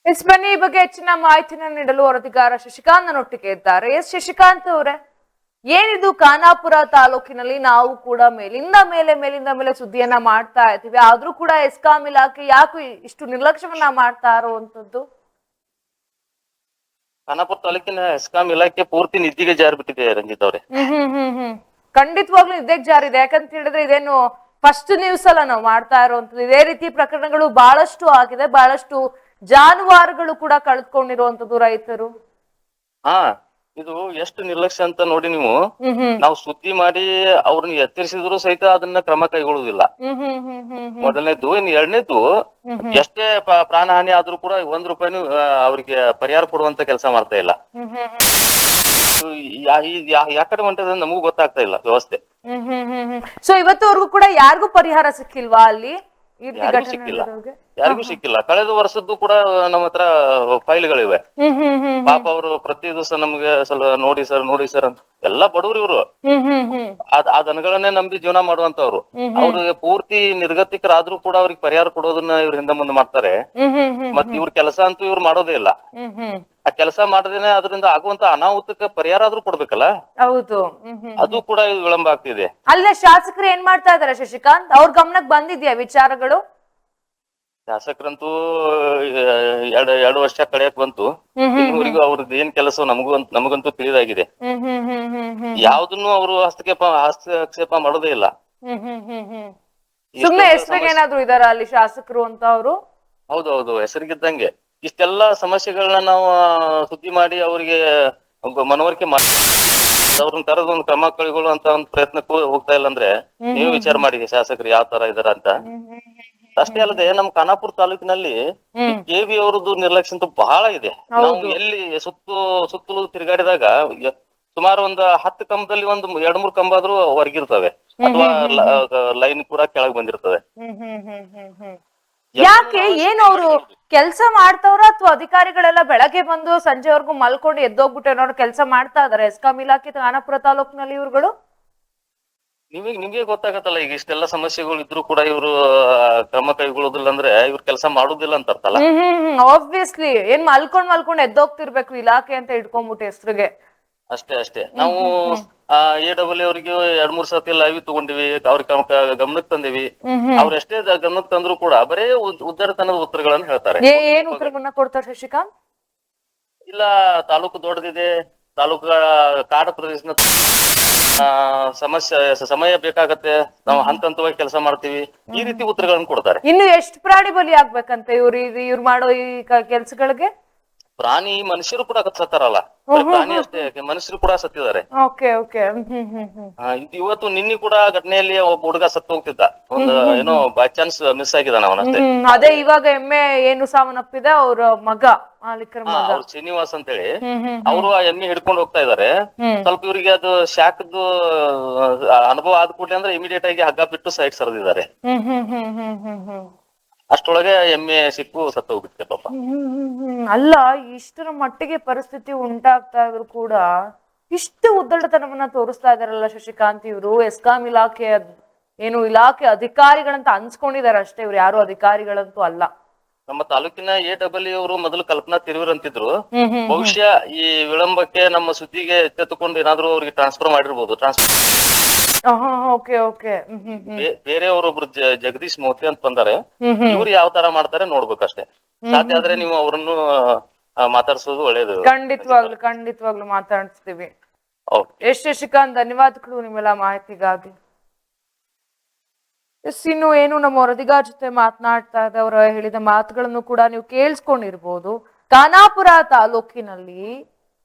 ಎಸ್ ಬನ್ನಿ ಈ ಬಗ್ಗೆ ಹೆಚ್ಚಿನ ಮಾಹಿತಿಯನ್ನು ನೀಡಲು ವರದಿಗಾರ ಶಶಿಕಾಂತ್ ನನ್ನೊಟ್ಟಿಗೆ ಇದ್ದಾರೆ. ಎಸ್ ಶಶಿಕಾಂತ್ ಅವರೇ. ಏನಿದು? ಖಾನಾಪುರ ತಾಲೂಕಿನಲ್ಲಿ ನಾವು ಕೂಡ ಮೇಲಿಂದ ಮೇಲೆ ಮೇಲಿಂದ ಮೇಲೆ ಸುದ್ದಿಯನ್ನ ಮಾಡ್ತಾ ಇದ್ದೀವಿ. ಆದ್ರೂ ಕೂಡ ಎಸ್ಕಾಂ ಇಲಾಖೆ ಯಾಕೆ ಇಷ್ಟು ನಿರ್ಲಕ್ಷ್ಯವನ್ನ ಮಾಡ್ತಾ ಇರುವಂತದ್ದು ಖಾನಾಪುರ ತಾಲೂಕಿನ ಎಸ್ಕಾಂ ಇಲಾಖೆ ಪೂರ್ತಿ ನಿದ್ದಿಗೆ ಜಾರಿ ಬಿಟ್ಟಿದೆ ರಂಜಿತ್ ಅವ್ರೆ. ಹ್ಮ್ ಹ್ಮ್ ಹ್ಮ್ ಖಂಡಿತವಾಗ್ಲೂ ಇದೇ ಜಾರಿದೆ. ಯಾಕಂತ ಹೇಳಿದ್ರೆ ಇದೇನು ಫಸ್ಟ್ ನ್ಯೂಸ್ ಅಲ್ಲ ನಾವು ಮಾಡ್ತಾ ಇರುವಂತದ್ದು ಇದೇ ರೀತಿ ಪ್ರಕರಣಗಳು ಬಹಳಷ್ಟು ಆಗಿದೆ. ಬಹಳಷ್ಟು ಜಾನುವಾರುಗಳು ಕೂಡ ಕಳೆದುಕೊಂಡಿರುವಂತದ್ದು ರೈತರು. ಹಾ ಇದು ಎಷ್ಟು ನಿರ್ಲಕ್ಷ್ಯ ಅಂತ ನೋಡಿ ನೀವು. ನಾವು ಸುದ್ದಿ ಮಾಡಿ ಅವ್ರನ್ನ ಎತ್ತರಿಸಿದ್ರು ಸಹಿತ ಅದನ್ನ ಕ್ರಮ ಕೈಗೊಳ್ಳುವುದಿಲ್ಲ. ಮೊದಲನೇದು ಇನ್ ಎರಡನೇದು ಎಷ್ಟೇ ಪ್ರಾಣಹಾನಿ ಪ್ರಾಣ ಹಾನಿ ಆದ್ರೂ ಕೂಡ ಒಂದ್ ರೂಪಾಯಿನೂ ಅವ್ರಿಗೆ ಪರಿಹಾರ ಕೊಡುವಂತ ಕೆಲಸ ಮಾಡ್ತಾ ಇಲ್ಲ. ಯಾಕಡೆ ಹೊಂಟದ ನಮಗೂ ಗೊತ್ತಾಗ್ತಾ ಇಲ್ಲ ವ್ಯವಸ್ಥೆ. ಸೊ ಇವತ್ತುವರೆಗೂ ಕೂಡ ಯಾರಿಗೂ ಪರಿಹಾರ ಸಿಕ್ಕಿಲ್ವಾ ಅಲ್ಲಿ? ಸಿಕ್ಕಿಲ್ಲ? ಯಾರಿಗೂ ಸಿಕ್ಕಿಲ್ಲ. ಕಳೆದ ವರ್ಷದ್ದು ಕೂಡ ನಮ್ಮ ಹತ್ರ ಫೈಲ್ಗಳಿವೆ. ಪಾಪ ಅವರು ಪ್ರತಿ ದಿವಸ ನಮ್ಗೆ ಸ್ವಲ್ಪ ನೋಡಿ ಸರ್ ನೋಡಿ ಸರ್ ಅಂತ. ಎಲ್ಲಾ ಬಡವ್ರು ಇವರು. ಆ ದನಗಳನ್ನೇ ನಂಬಿ ಜೀವನ ಮಾಡುವಂತವ್ರು ಅವ್ರಿಗೆ ಪೂರ್ತಿ ನಿರ್ಗತಿಕರಾದ್ರೂ ಕೂಡ ಅವ್ರಿಗೆ ಪರಿಹಾರ ಕೊಡೋದನ್ನ ಇವ್ರ ಹಿಂದೆ ಮುಂದೆ ಮಾಡ್ತಾರೆ. ಮತ್ತೆ ಮತ್ ಇವ್ರ ಕೆಲಸ ಅಂತೂ ಇವ್ರು ಮಾಡೋದೇ ಇಲ್ಲ. ಆ ಕೆಲಸ ಮಾಡದೇನೆ ಅದರಿಂದ ಆಗುವಂತ ಅನಾಹುತಕ್ಕೆ ಪರಿಹಾರ ಆದ್ರೂ ಕೊಡ್ಬೇಕಲ್ಲ? ಹೌದು. ಅದು ಕೂಡ ವಿಳಂಬ ಆಗ್ತಿದೆ. ಅಲ್ಲೇ ಶಾಸಕರು ಏನ್ ಮಾಡ್ತಾ ಇದಾರೆ ಶಶಿಕಾಂತ್? ಅವ್ರ ಗಮನಕ್ಕೆ ಬಂದಿದ್ಯಾ ವಿಚಾರಗಳು? ಶಾಸಕರಂತೂ ಎರಡು ಎರಡು ವರ್ಷ ಕಳೆಯಕ್ ಬಂತು. ಇನ್ನೂವರೆಗೂ ಅವ್ರದ್ದು ಏನ್ ಕೆಲಸ ನಮಗೂ ಅಂತ- ನಮಗಂತೂ ತಿಳಿದಾಗಿದೆ. ಯಾವ್ದನ್ನು ಅವರು ಹಸ್ತಕ್ಷೇಪ ಹಸ್ತಕ್ಷೇಪ ಮಾಡೋದೇ ಇಲ್ಲ. ಸುಮ್ನೆ ಹೆಸರಿಗೆ ಏನಾದ್ರು ಇದಾರ ಅಲ್ಲಿ ಶಾಸಕರು ಅಂತ ಅವರು? ಹೌದೌದು ಹೆಸರಿಗಿದ್ದಂಗೆ. ಇಷ್ಟೆಲ್ಲ ಸಮಸ್ಯೆಗಳನ್ನ ನಾವು ಸುದ್ದಿ ಮಾಡಿ ಅವರಿಗೆ ಮನವರಿಕೆ ಮಾಡಿ ಅವ್ರನ್ನ ತರದ ಒಂದು ಕ್ರಮ ಕೈಗೊಳ್ಳುವಂತ ಒಂದು ಪ್ರಯತ್ನಕ್ಕೂ ಹೋಗ್ತಾ ಇಲ್ಲ ಅಂದ್ರೆ ನೀವು ವಿಚಾರ ಮಾಡಿ ಶಾಸಕರು ಯಾವ ತರ ಇದಾರ ಅಂತ. ಅಷ್ಟೇ ಅಲ್ಲದೆ ನಮ್ಮ ಖಾನಾಪುರ ತಾಲೂಕಿನಲ್ಲಿ ಕೆ ವಿ ಅವರದ್ದು ನಿರ್ಲಕ್ಷ್ಯ ಅಂತೂ ಬಹಳ ಇದೆ. ನಾವು ಎಲ್ಲಿ ಸುತ್ತು ಸುತ್ತಲೂ ತಿರುಗಾಡಿದಾಗ ಸುಮಾರು ಒಂದು ಹತ್ತು ಕಂಬದಲ್ಲಿ ಒಂದು ಎರಡ್ ಮೂರ್ ಕಂಬ ಆದ್ರೂ ಹೊರಗಿರ್ತವೆ ಅಥವಾ ಲೈನ್ ಕೂಡ ಕೆಳಗ್ ಬಂದಿರ್ತವೆ. ಯಾಕೆ? ಏನ್ ಅವರು ಕೆಲಸ ಮಾಡ್ತಾವ್ರ ಅಥವಾ ಅಧಿಕಾರಿಗಳೆಲ್ಲ ಬೆಳಗ್ಗೆ ಬಂದು ಸಂಜೆವರೆಗೂ ಮಲ್ಕೊಂಡು ಎದ್ದೋಗ್ಬಿಟ್ಟು ನೋಡ್ ಕೆಲಸ ಮಾಡ್ತಾ ಇದಾರೆ? ಎಸ್ಕಾಂ ಇಲಾಖೆ ಖಾನಾಪುರ ತಾಲೂಕಿನಲ್ಲಿ ಇವ್ರುಗಳು? ನಿಮಗೆ ನಿಮ್ಗೆ ಗೊತ್ತಾಗತ್ತಲ್ಲ ಈಗ ಇಷ್ಟೆಲ್ಲ ಸಮಸ್ಯೆಗಳು ಇದ್ರು ಕೂಡ ಇವರು ಕ್ರಮ ಕೈಗೊಳ್ಳೋದಿಲ್ಲ ಅಂದ್ರೆ ಇವ್ರು ಕೆಲಸ ಮಾಡುದಿಲ್ಲ ಅಂತ ಅರ್ಥಲ್ಲ ಹ್ಮ್ ಹ್ಮ್ ಹ್ಮ್. ಆಬ್ವಿಯಸ್ಲಿ ಏನ್ ಮಲ್ಕೊಂಡ್ ಮಲ್ಕೊಂಡ್ ಎದ್ದೋಗ್ತಿರ್ಬೇಕು ಇಲಾಖೆ ಅಂತ ಇಟ್ಕೊಂಡ್ಬಿಟ್ಟು ಹೆಸ್ರಿಗೆ. ಅಷ್ಟೇ ಅಷ್ಟೇ. ನಾವು ಎ ಡಬ್ಲ್ಯೂ ಅವರಿಗೆ ಎರಡ್ ಮೂರ್ ಸತಿ ಲೈವ್ ತಗೊಂಡಿವಿ ಅವ್ರ ಗಮನಕ್ಕೆ ತಂದಿವಿ. ಅವ್ರ ಎಷ್ಟೇ ದ- ಗಮನಕ್ಕೆ ತಂದ್ರು ಕೂಡ ಬರೇ ಉದ್- ಉದ್ದಾರತನದ ಉತ್ತರಗಳನ್ನ ಹೇಳ್ತಾರೆ. ಏ- ಏನ್ ಉತ್ತರಗಳನ್ನ ಕೊಡ್ತಾರೆ ಶಶಿಕಾಂತ್? ಇಲ್ಲ ತಾಲೂಕು ದೊಡ್ಡದಿದೆ ತಾಲೂಕು ಕಾಡು ಪ್ರದೇಶ ಸಮಸ್ಯೆ ಸಮಯ ಬೇಕಾಗತ್ತೆ. ನಾವು ಹಂತ ಹಂತವಾಗಿ ಕೆಲಸ ಮಾಡ್ತೀವಿ. ಈ ರೀತಿ ಉತ್ತರಗಳನ್ನು ಕೊಡ್ತಾರೆ. ಇನ್ನು ಎಷ್ಟು ಪ್ರಾಣಿ ಬಲಿ ಆಗ್ಬೇಕಂತ ಇವ್ರು ಇವ್ರು ಮಾಡೋ ಈ ಕೆಲ್ಸಗಳಿಗೆ? ಪ್ರಾಣಿ ಮನುಷ್ಯರು ಕೂಡ ಸತ್ತಾರಲ್ಲ ಪ್ರಾಣಿ ಅಷ್ಟೇ ಮನುಷ್ಯರು ಕೂಡ ಸತ್ತಿದ್ದಾರೆ. ಇವತ್ತು ನಿನ್ನೆ ಕೂಡ ಘಟನೆಯಲ್ಲಿ ಒಬ್ಬ ಹುಡುಗ ಸತ್ತು ಹೋಗ್ತಿದ್ದ. ಒಂದು ಏನೋ ಬೈ ಚಾನ್ಸ್ ಮಿಸ್ ಆಗಿದ್ದಾನ ಅವನಷ್ಟೇ. ಅದೇ ಇವಾಗ ಎಮ್ಮೆ ಏನು ಸಾವನ್ನಪ್ಪಿದೆ ಅವ್ರ ಮಗ. ಮಾಲೀಕರ ಹಾ, ಮಗ. ಅವ್ರು ಶ್ರೀನಿವಾಸ್ ಅಂತ ಹೇಳಿ ಹ್ಮ್ ಅವರು ಆ ಎಮ್ಮೆ ಹಿಡ್ಕೊಂಡು ಹೋಗ್ತಾ ಇದಾರೆ. ಹ್ಮ್. ಸ್ವಲ್ಪ ಇವರಿಗೆ ಅದು ಶಾಖದ್ದು ಆ, ಅನುಭವ ಆದ ಕೂಡಲೇ ಅಂದ್ರೆ ಇಮಿಡಿಯೇಟ್ ಆಗಿ ಹಗ್ಗ ಬಿಟ್ಟು ಸೈಡ್ ಸರಿದಿದ್ದಾರೆ. ಹ್ಮ್ ಹ್ಮ್ ಹ್ಮ್ ಹ್ಮ್ ಹ್ಮ್ ಹ್ಮ್ ಅಷ್ಟೊಳಗೆ ಎಮ್ಮೆ ಸಿಕ್ಕು ಸತ್ತು ಹೋಗ್ಬಿಟ್ಟೆ ಪಾಪ. ಹ್ಮ್ ಹ್ಮ್ ಹ್ಮ್. ಅಲ್ಲ ಇಷ್ಟರ ಮಟ್ಟಿಗೆ ಪರಿಸ್ಥಿತಿ ಉಂಟಾಗ್ತಾ ಇದ್ರು ಕೂಡ ಇಷ್ಟು ಉದ್ದಡತನವನ್ನ ತೋರಿಸ್ತಾ ಇದಾರಲ್ಲ ಶಶಿಕಾಂತ್ ಇವರು. ಎಸ್ಕಾಂ ಇಲಾಖೆ ಏನು ಇಲಾಖೆ ಅಧಿಕಾರಿಗಳಂತ ಅನ್ಸ್ಕೊಂಡಿದಾರೆ ಅಷ್ಟೇ ಇವ್ರು. ಯಾರು ಅಧಿಕಾರಿಗಳಂತೂ ಅಲ್ಲ. ನಮ್ಮ ತಾಲೂಕಿನ ಎ ಡಬ್ಲ್ಯೂ ಅವರು ಮೊದಲು ಕಲ್ಪನಾ ತಿರುವರ್ ಅಂತಿದ್ರು. ಬಹುಶಃ ಈ ವಿಳಂಬಕ್ಕೆ ನಮ್ಮ ಸುದ್ದಿಗೆ ಎತ್ತೆತ್ತುಕೊಂಡು ಏನಾದ್ರು ಅವ್ರಿಗೆ ಟ್ರಾನ್ಸ್ಫರ್ ಮಾಡಿರ್ಬೋದು ಟ್ರಾನ್ಸ್ಫರ್ ಬೇರೆಯವರೊಬ್ರು ಜಗದೀಶ್ ಮೋತಿ ಅಂತ ಬಂದಾರೆ. ಇವ್ರು ಯಾವ ತರ ಮಾಡ್ತಾರೆ ನೋಡ್ಬೇಕಷ್ಟೇ. ಸಾಧ್ಯ ಆದ್ರೆ ನೀವು ಅವರನ್ನು ಮಾತಾಡ್ಸೋದು ಒಳ್ಳೇದು. ಖಂಡಿತವಾಗ್ಲು ಖಂಡಿತವಾಗ್ಲು ಮಾತಾಡಿಸ್ತೀವಿ. ಎಸ್ ಶಶಿಕಾಂತ್ ಧನ್ಯವಾದಗಳು ನಿಮ್ಮೆಲ್ಲ ಮಾಹಿತಿಗಾಗಿ. ಎಸ್ ಇನ್ನು ಏನು ನಮ್ಮ ವರದಿಗಾರ ಜೊತೆ ಮಾತನಾಡ್ತಾ ಅವರ ಹೇಳಿದ ಮಾತುಗಳನ್ನು ಕೂಡ ನೀವು ಕೇಳಿಸ್ಕೊಂಡಿರ್ಬೋದು. ಖಾನಾಪುರ ತಾಲೂಕಿನಲ್ಲಿ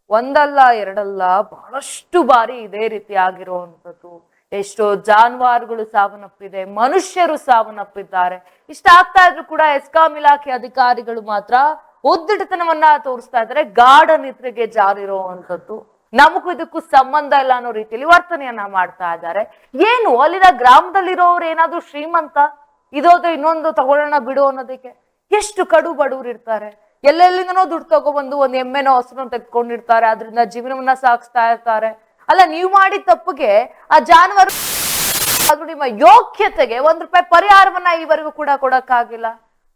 ಒಂದಲ್ಲ, ಎರಡಲ್ಲ ಬಹಳಷ್ಟು ಬಾರಿ ಇದೇ ರೀತಿ ಆಗಿರುವಂಥದ್ದು. ಎಷ್ಟೋ ಜಾನುವಾರುಗಳು ಸಾವನ್ನಪ್ಪಿದೆ, ಮನುಷ್ಯರು ಸಾವನ್ನಪ್ಪಿದ್ದಾರೆ. ಇಷ್ಟ ಆಗ್ತಾ ಇದ್ರು ಕೂಡ ಎಸ್ಕಾಂ ಇಲಾಖೆ ಅಧಿಕಾರಿಗಳು ಮಾತ್ರ ಉದ್ದಿಟತನವನ್ನ ತೋರಿಸ್ತಾ ಇದ್ದಾರೆ, ಗಾಢ ನಿದ್ರೆಗೆ ಜಾರಿರುವಂಥದ್ದು ನಮಗೂ ಇದಕ್ಕೂ ಸಂಬಂಧ ಇಲ್ಲ ಅನ್ನೋ ರೀತಿಯಲ್ಲಿ ವರ್ತನೆಯನ್ನ ಮಾಡ್ತಾ ಇದ್ದಾರೆ. ಏನು, ಅಲ್ಲಿನ ಗ್ರಾಮದಲ್ಲಿರೋರು ಏನಾದ್ರು ಶ್ರೀಮಂತ ಇದೋದು ಇನ್ನೊಂದು ತಗೊಳ್ಳೋಣ ಬಿಡು ಅನ್ನೋದಕ್ಕೆ ಎಷ್ಟು ಕಡು ಬಡವ್ರು ಇರ್ತಾರೆ. ಎಲ್ಲೆಲ್ಲಿಂದನೋ ದುಡ್ಡು ತಗೊಬಂದು ಒಂದು ಎಮ್ಮೆನೋ ಹಸುನೋ ತೆಗೆದುಕೊಂಡಿರ್ತಾರೆ, ಅದರಿಂದ ಜೀವನವನ್ನ ಸಾಗಿಸ್ತಾ ಇರ್ತಾರೆ. ಅಲ್ಲ, ನೀವು ಮಾಡಿದ ತಪ್ಪಿಗೆ ಆ ಜಾನುವಾರು ಅದು ನಿಮ್ಮ ಯೋಗ್ಯತೆಗೆ ಒಂದ್ ರೂಪಾಯಿ ಪರಿಹಾರವನ್ನ ಈವರೆಗೂ ಕೂಡ ಕೊಡಕ್ಕಾಗಿಲ್ಲ.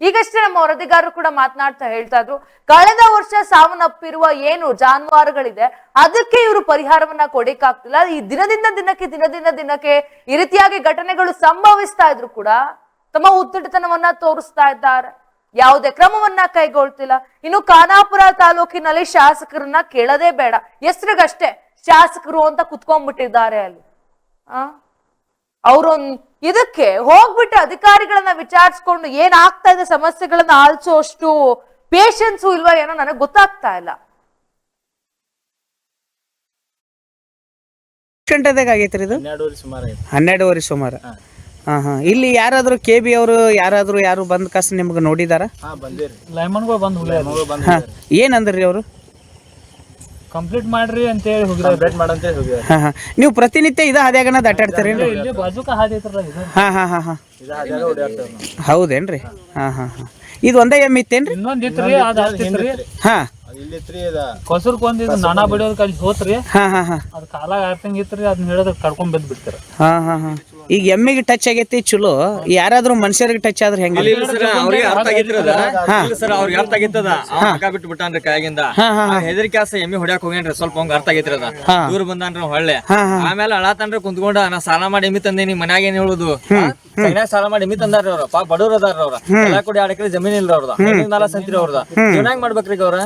ಈಗಷ್ಟೇ ನಮ್ಮ ವರದಿಗಾರರು ಕೂಡ ಮಾತನಾಡ್ತಾ ಹೇಳ್ತಾ ಇದ್ರು, ಕಳೆದ ವರ್ಷ ಸಾವನ್ನಪ್ಪಿರುವ ಏನು ಜಾನುವಾರುಗಳಿದೆ, ಅದಕ್ಕೆ ಇವರು ಪರಿಹಾರವನ್ನ ಕೊಡಕ್ಕಾಗ್ತಿಲ್ಲ ಈ ದಿನದಿಂದ ದಿನಕ್ಕೆ ದಿನದಿಂದ ದಿನಕ್ಕೆ ಈ ರೀತಿಯಾಗಿ ಘಟನೆಗಳು ಸಂಭವಿಸ್ತಾ ಇದ್ರು ಕೂಡ ತಮ್ಮ ಉದ್ದಿಟತನವನ್ನ ತೋರಿಸ್ತಾ ಇದ್ದಾರೆ. ಯಾವುದೇ ಕ್ರಮವನ್ನ ಕೈಗೊಳ್ತಿಲ್ಲ. ಇನ್ನು ಖಾನಾಪುರ ತಾಲೂಕಿನಲ್ಲಿ ಶಾಸಕರನ್ನ ಕೇಳದೇ ಬೇಡ. ಹೆಸ್ರಿಗಷ್ಟೇ ಶಾಸಕರು ಅಂತ ಕುತ್ಕೊಂಡ್ಬಿಟ್ಟಿದ್ದಾರೆ ಅಲ್ಲಿ. ಆ? ಅವ್ರೊಂದ್ ಇದಕ್ಕೆ ಹೋಗ್ಬಿಟ್ಟು ಅಧಿಕಾರಿಗಳನ್ನ ವಿಚಾರಿಸ್ಕೊಂಡು ಏನಾಗ್ತಾ ಇದೆ ಸಮಸ್ಯೆಗಳನ್ನ ಆಲಿಸುವಷ್ಟು ಪೇಷನ್ಸು ಇಲ್ವಾ ಏನೋ ನನಗೆ ಗೊತ್ತಾಗ್ತಾ ಇಲ್ಲ. ಗಂಟೆದಾಗ ಆಗೈತ್ರಿ ಇದು? ಹನ್ನೆರಡುವರೆ ಸುಮಾರು ಹಾ ಹಾ ಸುಮಾರು. ಹಾಂ. ಹಾಂ ಇಲ್ಲಿ ಯಾರಾದ್ರೂ ಕೆ ಬಿ ಅವರು ಯಾರಾದ್ರೂ ಯಾರು ಬಂದ್ ಕಾಸು ನಿಮ್ಗೆ ನೋಡಿದಾರ? ಹಾ ಬಂದಿರಿ ಲೈಮನ್ಗಳು ಬಂದು ಏನಂದ್ರಿ ಅವರು? ಕಂಪ್ಲೀಟ್ ಮಾಡ್ರಿ ಅಂತ ಹೇಳಿ ಕಂಪ್ಲೇಂಟ್ ಮಾಡಂತ ಹಾಂ ಹಾಂ. ನೀವು ಪ್ರತಿನಿತ್ಯ ಇದ ಹಾದ್ಯಾಗನ ಇಲ್ಲಿ ಬಾಜುಕ ಹಾದಿ ಐತ್ರಲ್ಲ ಇದು? ಹಾಂ ಹಾಂ ಹಾಂ ಹಾಂ. ಇದು ಅದ್ಯಾಗ ಓಡಾಡ್ತೇವೆ ನಾವು. ಹೌದೇನ್ರಿ? ಹಾ ಹಾ ಹಾ. ಇದು ಒಂದೇ ಎಮ್ಮೆ ಇತ್ತೇನ್ರಿ? ಇನ್ನೊಂದ್ ಇತ್ರಿ. ಹಾ. ಕೊಸರ್ಕ್ ಒಂದ್ ಇದು. ನಾನಾ ಬಡಿಯೋದ್ ಕಲಿ ಹೋತ್ರಿ. ಹಾಂ ಹಾಂ ಹಾಂ. ಅದ್ ಕಾಲಾಗ ಆರ್ತಂಗ್ ಇತ್ರಿ ಅದನ್ನ ಹೇಳಿದ್ರ ಕಡ್ಕೊಂಡ್ ಬಂದ್ ಬಿಡ್ತಾರ. ಹಾ ಹಾ ಹಾಂ. ಈಗ ಎಮ್ಮಿಗೆ ಟಚ್ ಆಗೈತಿ ಚಲೋ. ಯಾರಾದ್ರೂ ಮನುಷ್ಯರಿಗೆ ಟಚ್ ಆದ್ರೆ ಹೆಂಗ ಅವ್ರಿಗೆ ಅರ್ಥ ಆಗಿತ್ತಿರದ ಇಲ್ಲ ಸರ್ ಅವ್ರಿಗೆ ಅರ್ಥ ಆಗಿತ್ತದ ಅವ ಹಗ್ಗ ಬಿಟ್ಟು ಬಿಟ್ಟಾನ್ರಿ ಕೈಯಾಗಿಂದ. ಹೆದರಿಕೆ ಆಸ ಎಮ್ಮಿ ಹೊಡ್ಯಾಕ್ ಹೋಗ್ಯಾನ್ರಿ ಸ್ವಲ್ಪ ಹಂಗ ಅರ್ಥ ಆಗೈತ್ರಿ ಅದ. ದೂರ ಬಂದಾನ್ರಿ ಅವ ಹೊಳ್ಳೆ. ಆಮೇಲೆ ಅಳಾತನ್ರಿ ಕುಂತ್ಕೊಂಡ ನಾ ಸಾಲ ಮಾಡಿ ಎಮ್ಮಿ ತಂದೇನಿ ಮನ್ಯಾಗ ಏನ್ ಹೇಳುದು? ಸೈನ್ಯಾಗ ಸಾಲ ಮಾಡಿ ಎಮ್ಮಿ ತಂದಾರ್ರಿ ಅವ್ರ. ಪಾಪ ಬಡವ್ರ ಅದಾರ ಅವ್ರ. ಎಲ್ಲ ಕೂಡ ಎರಡ್ ಎಕರೆ ಜಮೀನ್ ಇಲ್ರಿ ಅವ್ರದ. ನಾಲ್ಕು ಸಂತ್ರಿ ಅವ್ರದ. ಜೀವನಾಗ ಮಾಡ್ಬೇಕ್ರಿ ಅವ್ರ?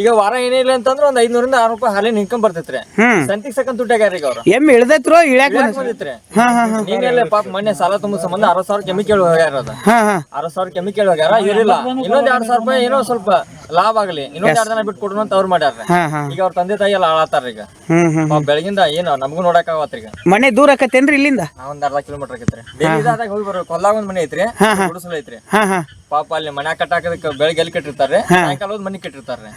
ಈಗ ವಾರ ಏನೇ ಇಲ್ಲ ಅಂತಂದ್ರ ಒಂದ್ ಐದ್ನೂರಿಂದ ಆರು ರೂಪಾಯಿ ಹಾಲಿನ ಇನ್ಕಮ್ ಬರ್ತೈತ್ರಿ. ಹ್ಮ್. ಸಂತಿಗ್ ಸಕನ್ ದುಡ್ಡಾಗ್ಯಾರ ಈಗ ಅವ್ರ. ಎಮ್ಮೆ ಇಳ್ದೈತ್ರೋ ಇಳ್ಯಾಕ ಬಂದಿತ್ರಿ. ಹಾ ಹಾ ಹಾ. ನೀನೆಲ್ಲ ಪಾಪ ಮೊನ್ನೆ ಸಾಲ ತುಂಬ ಸಂಬಂಧ ಅರವತ್ ಸಾವಿರ ಕೆಮಿಕಲ್ ಹೋಗ್ಯಾರ ಅದ ಹಾ ಹಾ. ಅರವತ್ ಸಾವಿರ ಕೆಮಿಕಲ್ ಹೋಗ್ಯಾರ. ಇರಲಿಲ್ಲ ಇನ್ನೊಂದ್ ಎರಡ್ ಸಾವಿರ ರೂಪಾಯಿ ಏನೋ ಸ್ವಲ್ಪ ಲಾಭ ಆಗ್ಲಿ. ಇನ್ನೊಂದ್ ಎರಡ್ ಜನ ಬಿಟ್ಟು ಕೊಡೋಣ ಅಂತ ಅವ್ರು ಮಾಡ್ಯಾರ ಹಾ ಹಾ. ಈಗ ಅವ್ರ ತಂದೆ ತಾಯಿ ಎಲ್ಲ ಆಳತ್ತಾರ ಈಗ. ಹ್ಮ್ ಹ್ಮ್ ಪಾಪ ಬೆಳಗಿಂದ ಏನು ನಮಗೂ ನೋಡಕ್ ಆಗತ್ರಿ ಈಗ. ಮನೆ ದೂರ ಆಕತ್ತೇನ್ರಿ ಇಲ್ಲಿಂದ? ನಾವ್ ಒಂದ್ ಅರ್ಧ ಕಿಲೋಮೀಟರ್ ಆಗೈತ್ರಿ ಡೈಲಿ ಹೋಗಿ ಬರ್ಬೇಕು ಕೊಲ್ಲಾಗ ಒಂದ್ ಮನೆ ಐತ್ರಿ. ಗುಡಿಸಲ್ ಐತ್ರಿ. ಹಾ ಹಾ. ಪಾಪ ಅಲ್ಲಿ ಮನೆ ಕಟ್ಟಾಕದಕ್ಕೆ ಬೆಳಗ್ಗೆ ಎಲ್ಲಿ ಕಟ್ಟಿರ್ತಾರೆ? ಸಾಯಂಕಾಲ ಹೋದ್ ಮನೆ ಕಟ್ಟಿರ್ತಾರೆ.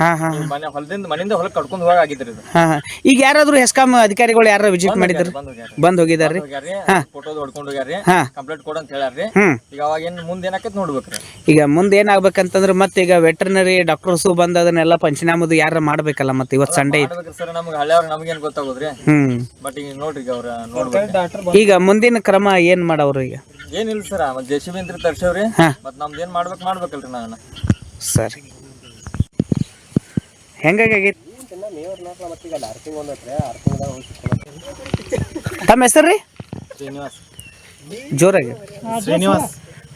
ಮನೆ ಹೊಲದಿಂದ ಮನೆಯಿಂದ ಹೊಲ ಕಟ್ಕೊಂಡು ಹೋಗ ಆಗಿದ್ರಿ ಇದು. ಹಾ ಹಾ. ಈಗ ಯಾರಾದ್ರೂ ಹೆಸ್ಕಾಂ ಅಧಿಕಾರಿಗಳು ಯಾರು ವಿಸಿಟ್ ಮಾಡಿದ್ರು? ಬಂದ್ ಹೋಗ್ಯಾರ ಬಂದ್ ಹೋಗಿದಾರ್ರಿ? ಫೋಟೋ ಫೋಟೋದ್ ಹೊಡ್ಕೊಂಡ್ ಹೋಗ್ಯಾರ್ರಿ. ಹಾ. ಕಂಪ್ಲೇಂಟ್ ಕೊಡು ಅಂತ ಹೇಳ್ಯಾರ್ರಿ. ಹ್ಮ್. ಈಗ ಅವಾಗ ಏನ್ ಮುಂದೆ ಏನಾಕೈತಿ ನೋಡ್ಬೇಕ್ರಿ. ಈಗ ಮುಂದೆ ಏನಾಗ್ಬೇಕಂತಂದ್ರೆ ಮತ್ತೆ ಈಗ ವೆಟರ್ನರಿ ಡಾಕ್ಟರ್ಸು ಬಂದು ಅದನ್ನೆಲ್ಲ ಪಂಚನಾಮದು ಯಾರ ಮಾಡ್ಬೇಕಲ್ಲ ಮತ್ತೆ ಇವತ್ತು ಸಂಡೇ ಐತಿ ಮಾಡ್ಬೇಕ್ರಿ ಸರ್ ನಮ್ಗೆ ಹಳ್ಳಿಯವ್ರ ನಮ್ಗೇನ್ ಗೊತ್ತಾಗೋದ್ರಿ? ಹ್ಮ್. ಬಟ್ ಈಗ ನೋಡ್ರಿ ಈಗ ಅವ್ರ ನೋಡ್ಬೇಕು ಈಗ ಮುಂದಿನ ಕ್ರಮ ಏನ್ ಮಾಡವ್ರು ಈಗ? ಏನಿಲ್ಲ ಸರ್ ಮತ್ ಜೆ ಸಿ ಬಿ ಅಂತ ತರ್ಸೇವ್ರಿ ಹಾ. ಮತ್ ನಮ್ದು ಏನ್ ಮಾಡ್ಬೇಕು ಮಾಡ್ಬೇಕಲ್ರಿ ನಾನು ಸರಿ. ಹೆಂಗಾಗೈತಿ ತಮ್ಮ ಹೆಸರು ರೀ? ಶ್ರೀನಿವಾಸ್. ಜೋರಾಗಿ. ಶ್ರೀನಿವಾಸ್.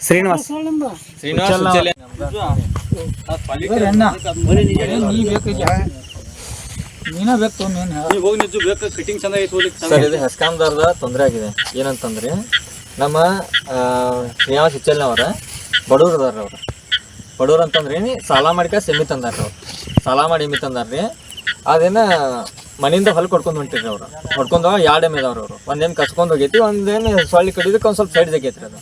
ಶ್ರೀನಿವಾಸ್. ಶ್ರೀನಿವಾಸ್ ಉಚ್ಚಲೆ. ನೀ ಬೇಕಿಲ್ಲ ನೀನ ಬೇಕು ನೀನ್ ಸರ್ ಇದು ಹೆಸ್ಕಾಮ್ದಾರ್ದ ತೊಂದರೆ ಆಗಿದೆ. ಏನಂತಂದ್ರಿ ನಮ್ಮ ಶ್ರೀನಿವಾಸ ಹಿಚ್ಚಲ್ನವ್ರ ಬಡವ್ರು ಅದಾರ ಅವ್ರು ಬಡವ್ರು ಅಂತಂದ್ರಿ ಸಾಲ ಮಾಡ್ಕ ಸೆಮಿ ತಂದಾರ್ರಿ ಅವ್ರು. ಸಾಲ ಮಾಡಿ ಎಮ್ಮಿ ತಂದಾರ್ರಿ. ಅದೇನ ಮನೆಯಿಂದ ಹೊಲ್ ಕೊಡ್ಕೊಂಡು ಹೊಂಟಿರಿ ಅವ್ರು. ಹೊಡ್ಕೊಂಡು ಎರಡು ಎಮ್ಮೆ ಇದಾವ್ರು ಅವರು. ಒಂದೇನು ಕಸ್ಕೊಂಡು ಹೋಗೈತಿ ಒಂದೇನು ಸೊಳ್ಳಿ ಕಡಿದಕ್ಕೆ ಒಂದು ಸ್ವಲ್ಪ ಸೈಡ್ ಜಗೈತ್ರಿ ಅದು.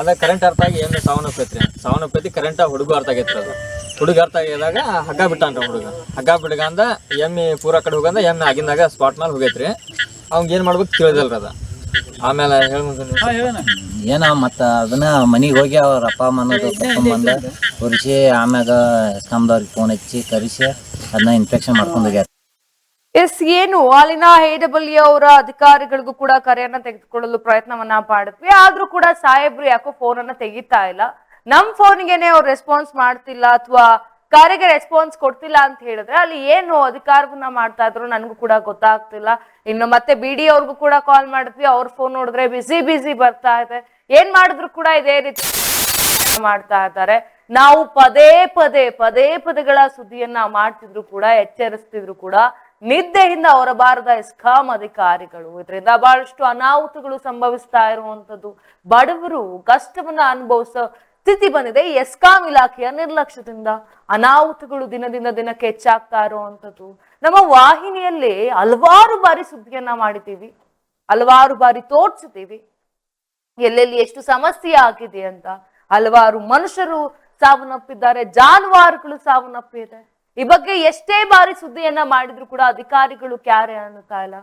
ಅದ ಕರೆಂಟ್ ಅರ್ಥ ಆಗಿ ಎಮ್ಮೆ ಸಾವನ್ನಪ್ಪೈತ್ರಿ ಸಾವನ್ನಪ್ಪೈತಿ ಕರೆಂಟ್ ಹುಡುಗ ಅರ್ಥ ಆಗೈತ್ರಿ ಅದು. ಹುಡುಗ ಅರ್ಥ ಆಗಿದಾಗ ಹಗ್ಗ ಬಿಟ್ಟಾನ್ರಿ ಹುಡುಗ. ಹಗ್ಗ ಬಿಡ್ಗಂದ ಎಮ್ಮೆ ಪೂರ ಕಡೆ ಹೋಗಂದ ಎಮ್ಮೆ ಆಗಿಂದಾಗ ಸ್ಪಾಟ್ ಮೇಲೆ ರೀ ಅವ್ನಿಗೆ ಏನು ಮಾಡ್ಬೇಕು ತಿಳಿದಲ್ರಿ ಅದ. ಆಮೇಲೆ ಏನ ಮತ್ತ ಅದನ್ನ ಮನಿಗೆ ಹೋಗಿ ಅವ್ರ ಅಪ್ಪ ಅಮ್ಮನದು ಕರ್ಕೊಂಬಂದ ಕುರಿಸಿ ಆಮ್ಯಾಗ ಸ್ಕಮ್ದವ್ರಿಗೆ ಫೋನ್ ಹಚ್ಚಿ ಕರೆಸಿ ಅದನ್ನ ಇನ್ಫೆಕ್ಷನ್ ಮಾಡ್ಕೊಂಡು ಹೋಗ್ಯಾರ. ಎಸ್ ಏನು ಅಲ್ಲಿನ ಎಡಬ್ಲ್ಯೂ ಅವರ ಅಧಿಕಾರಿಗಳಿಗೂ ಕೂಡ ಕರೆಯನ್ನ ತೆಗೆದುಕೊಳ್ಳಲು ಪ್ರಯತ್ನವನ್ನ ಮಾಡಿದ್ವಿ ಆದ್ರೂ ಕೂಡ ಸಾಹೇಬ್ರು ಯಾಕೋ ಫೋನ್ ಅನ್ನ ತೆಗಿತಾ ಇಲ್ಲ. ನಮ್ ಫೋನ್ಗೆನೆ ಅವ್ರು ರೆಸ್ಪಾನ್ಸ್ ಮಾಡ್ತಿಲ್ಲ ಅಥವಾ ಕರೆಗೆ ರೆಸ್ಪಾನ್ಸ್ ಕೊಡ್ತಿಲ್ಲ ಅಂತ ಹೇಳಿದ್ರೆ ಅಲ್ಲಿ ಏನು ಅಧಿಕಾರವನ್ನ ಮಾಡ್ತಾ ಇದ್ರು ನನಗೂ ಕೂಡ ಗೊತ್ತಾಗ್ತಿಲ್ಲ. ಇನ್ನು ಮತ್ತೆ ಬಿ ಡಿ ಅವ್ರಿಗೂ ಕೂಡ ಕಾಲ್ ಮಾಡಿದ್ವಿ. ಅವ್ರ ಫೋನ್ ನೋಡಿದ್ರೆ ಬಿಸಿ ಬಿಸಿ ಬರ್ತಾ ಇದೆ. ಏನ್ ಮಾಡಿದ್ರು ಕೂಡ ಇದೇ ರೀತಿ ಮಾಡ್ತಾ ಇದ್ದಾರೆ. ನಾವು ಪದೇ ಪದೇ ಪದೇ, ಪದಗಳ ಸುದ್ದಿಯನ್ನ ಮಾಡ್ತಿದ್ರು ಕೂಡ, ಎಚ್ಚರಿಸ್ತಿದ್ರು ಕೂಡ ನಿದ್ದೆಯಿಂದ ಹೊರಬಾರದ ಇಸ್ಕಾಂ ಅಧಿಕಾರಿಗಳು. ಇದರಿಂದ ಬಹಳಷ್ಟು ಅನಾಹುತಗಳು ಸಂಭವಿಸ್ತಾ ಇರುವಂತದ್ದು. ಬಡವರು ಕಷ್ಟವನ್ನ ಅನುಭವಿಸೋ ಸ್ಥಿತಿ ಬಂದಿದೆ. ಈ ಎಸ್ಕಾಂ ಇಲಾಖೆಯ ನಿರ್ಲಕ್ಷ್ಯದಿಂದ ಅನಾಹುತಗಳು ದಿನದಿಂದ ದಿನಕ್ಕೆ ಹೆಚ್ಚಾಗ್ತಾ ಇರುವಂತದ್ದು ನಮ್ಮ ವಾಹಿನಿಯಲ್ಲಿ ಹಲವಾರು ಬಾರಿ ಸುದ್ದಿಯನ್ನ ಮಾಡಿದ್ದೀವಿ. ಹಲವಾರು ಬಾರಿ ತೋರ್ಸಿದ್ದೀವಿ. ಎಲ್ಲೆಲ್ಲಿ ಎಷ್ಟು ಸಮಸ್ಯೆ ಆಗಿದೆ ಅಂತ. ಹಲವಾರು ಮನುಷ್ಯರು ಸಾವನ್ನಪ್ಪಿದ್ದಾರೆ. ಜಾನುವಾರುಗಳು ಸಾವನ್ನಪ್ಪಿದೆ. ಈ ಬಗ್ಗೆ ಎಷ್ಟೇ ಬಾರಿ ಸುದ್ದಿಯನ್ನ ಮಾಡಿದ್ರು ಕೂಡ ಅಧಿಕಾರಿಗಳು ಕ್ಯಾರೆ ಅನ್ನುತ್ತಾ ಇಲ್ಲ.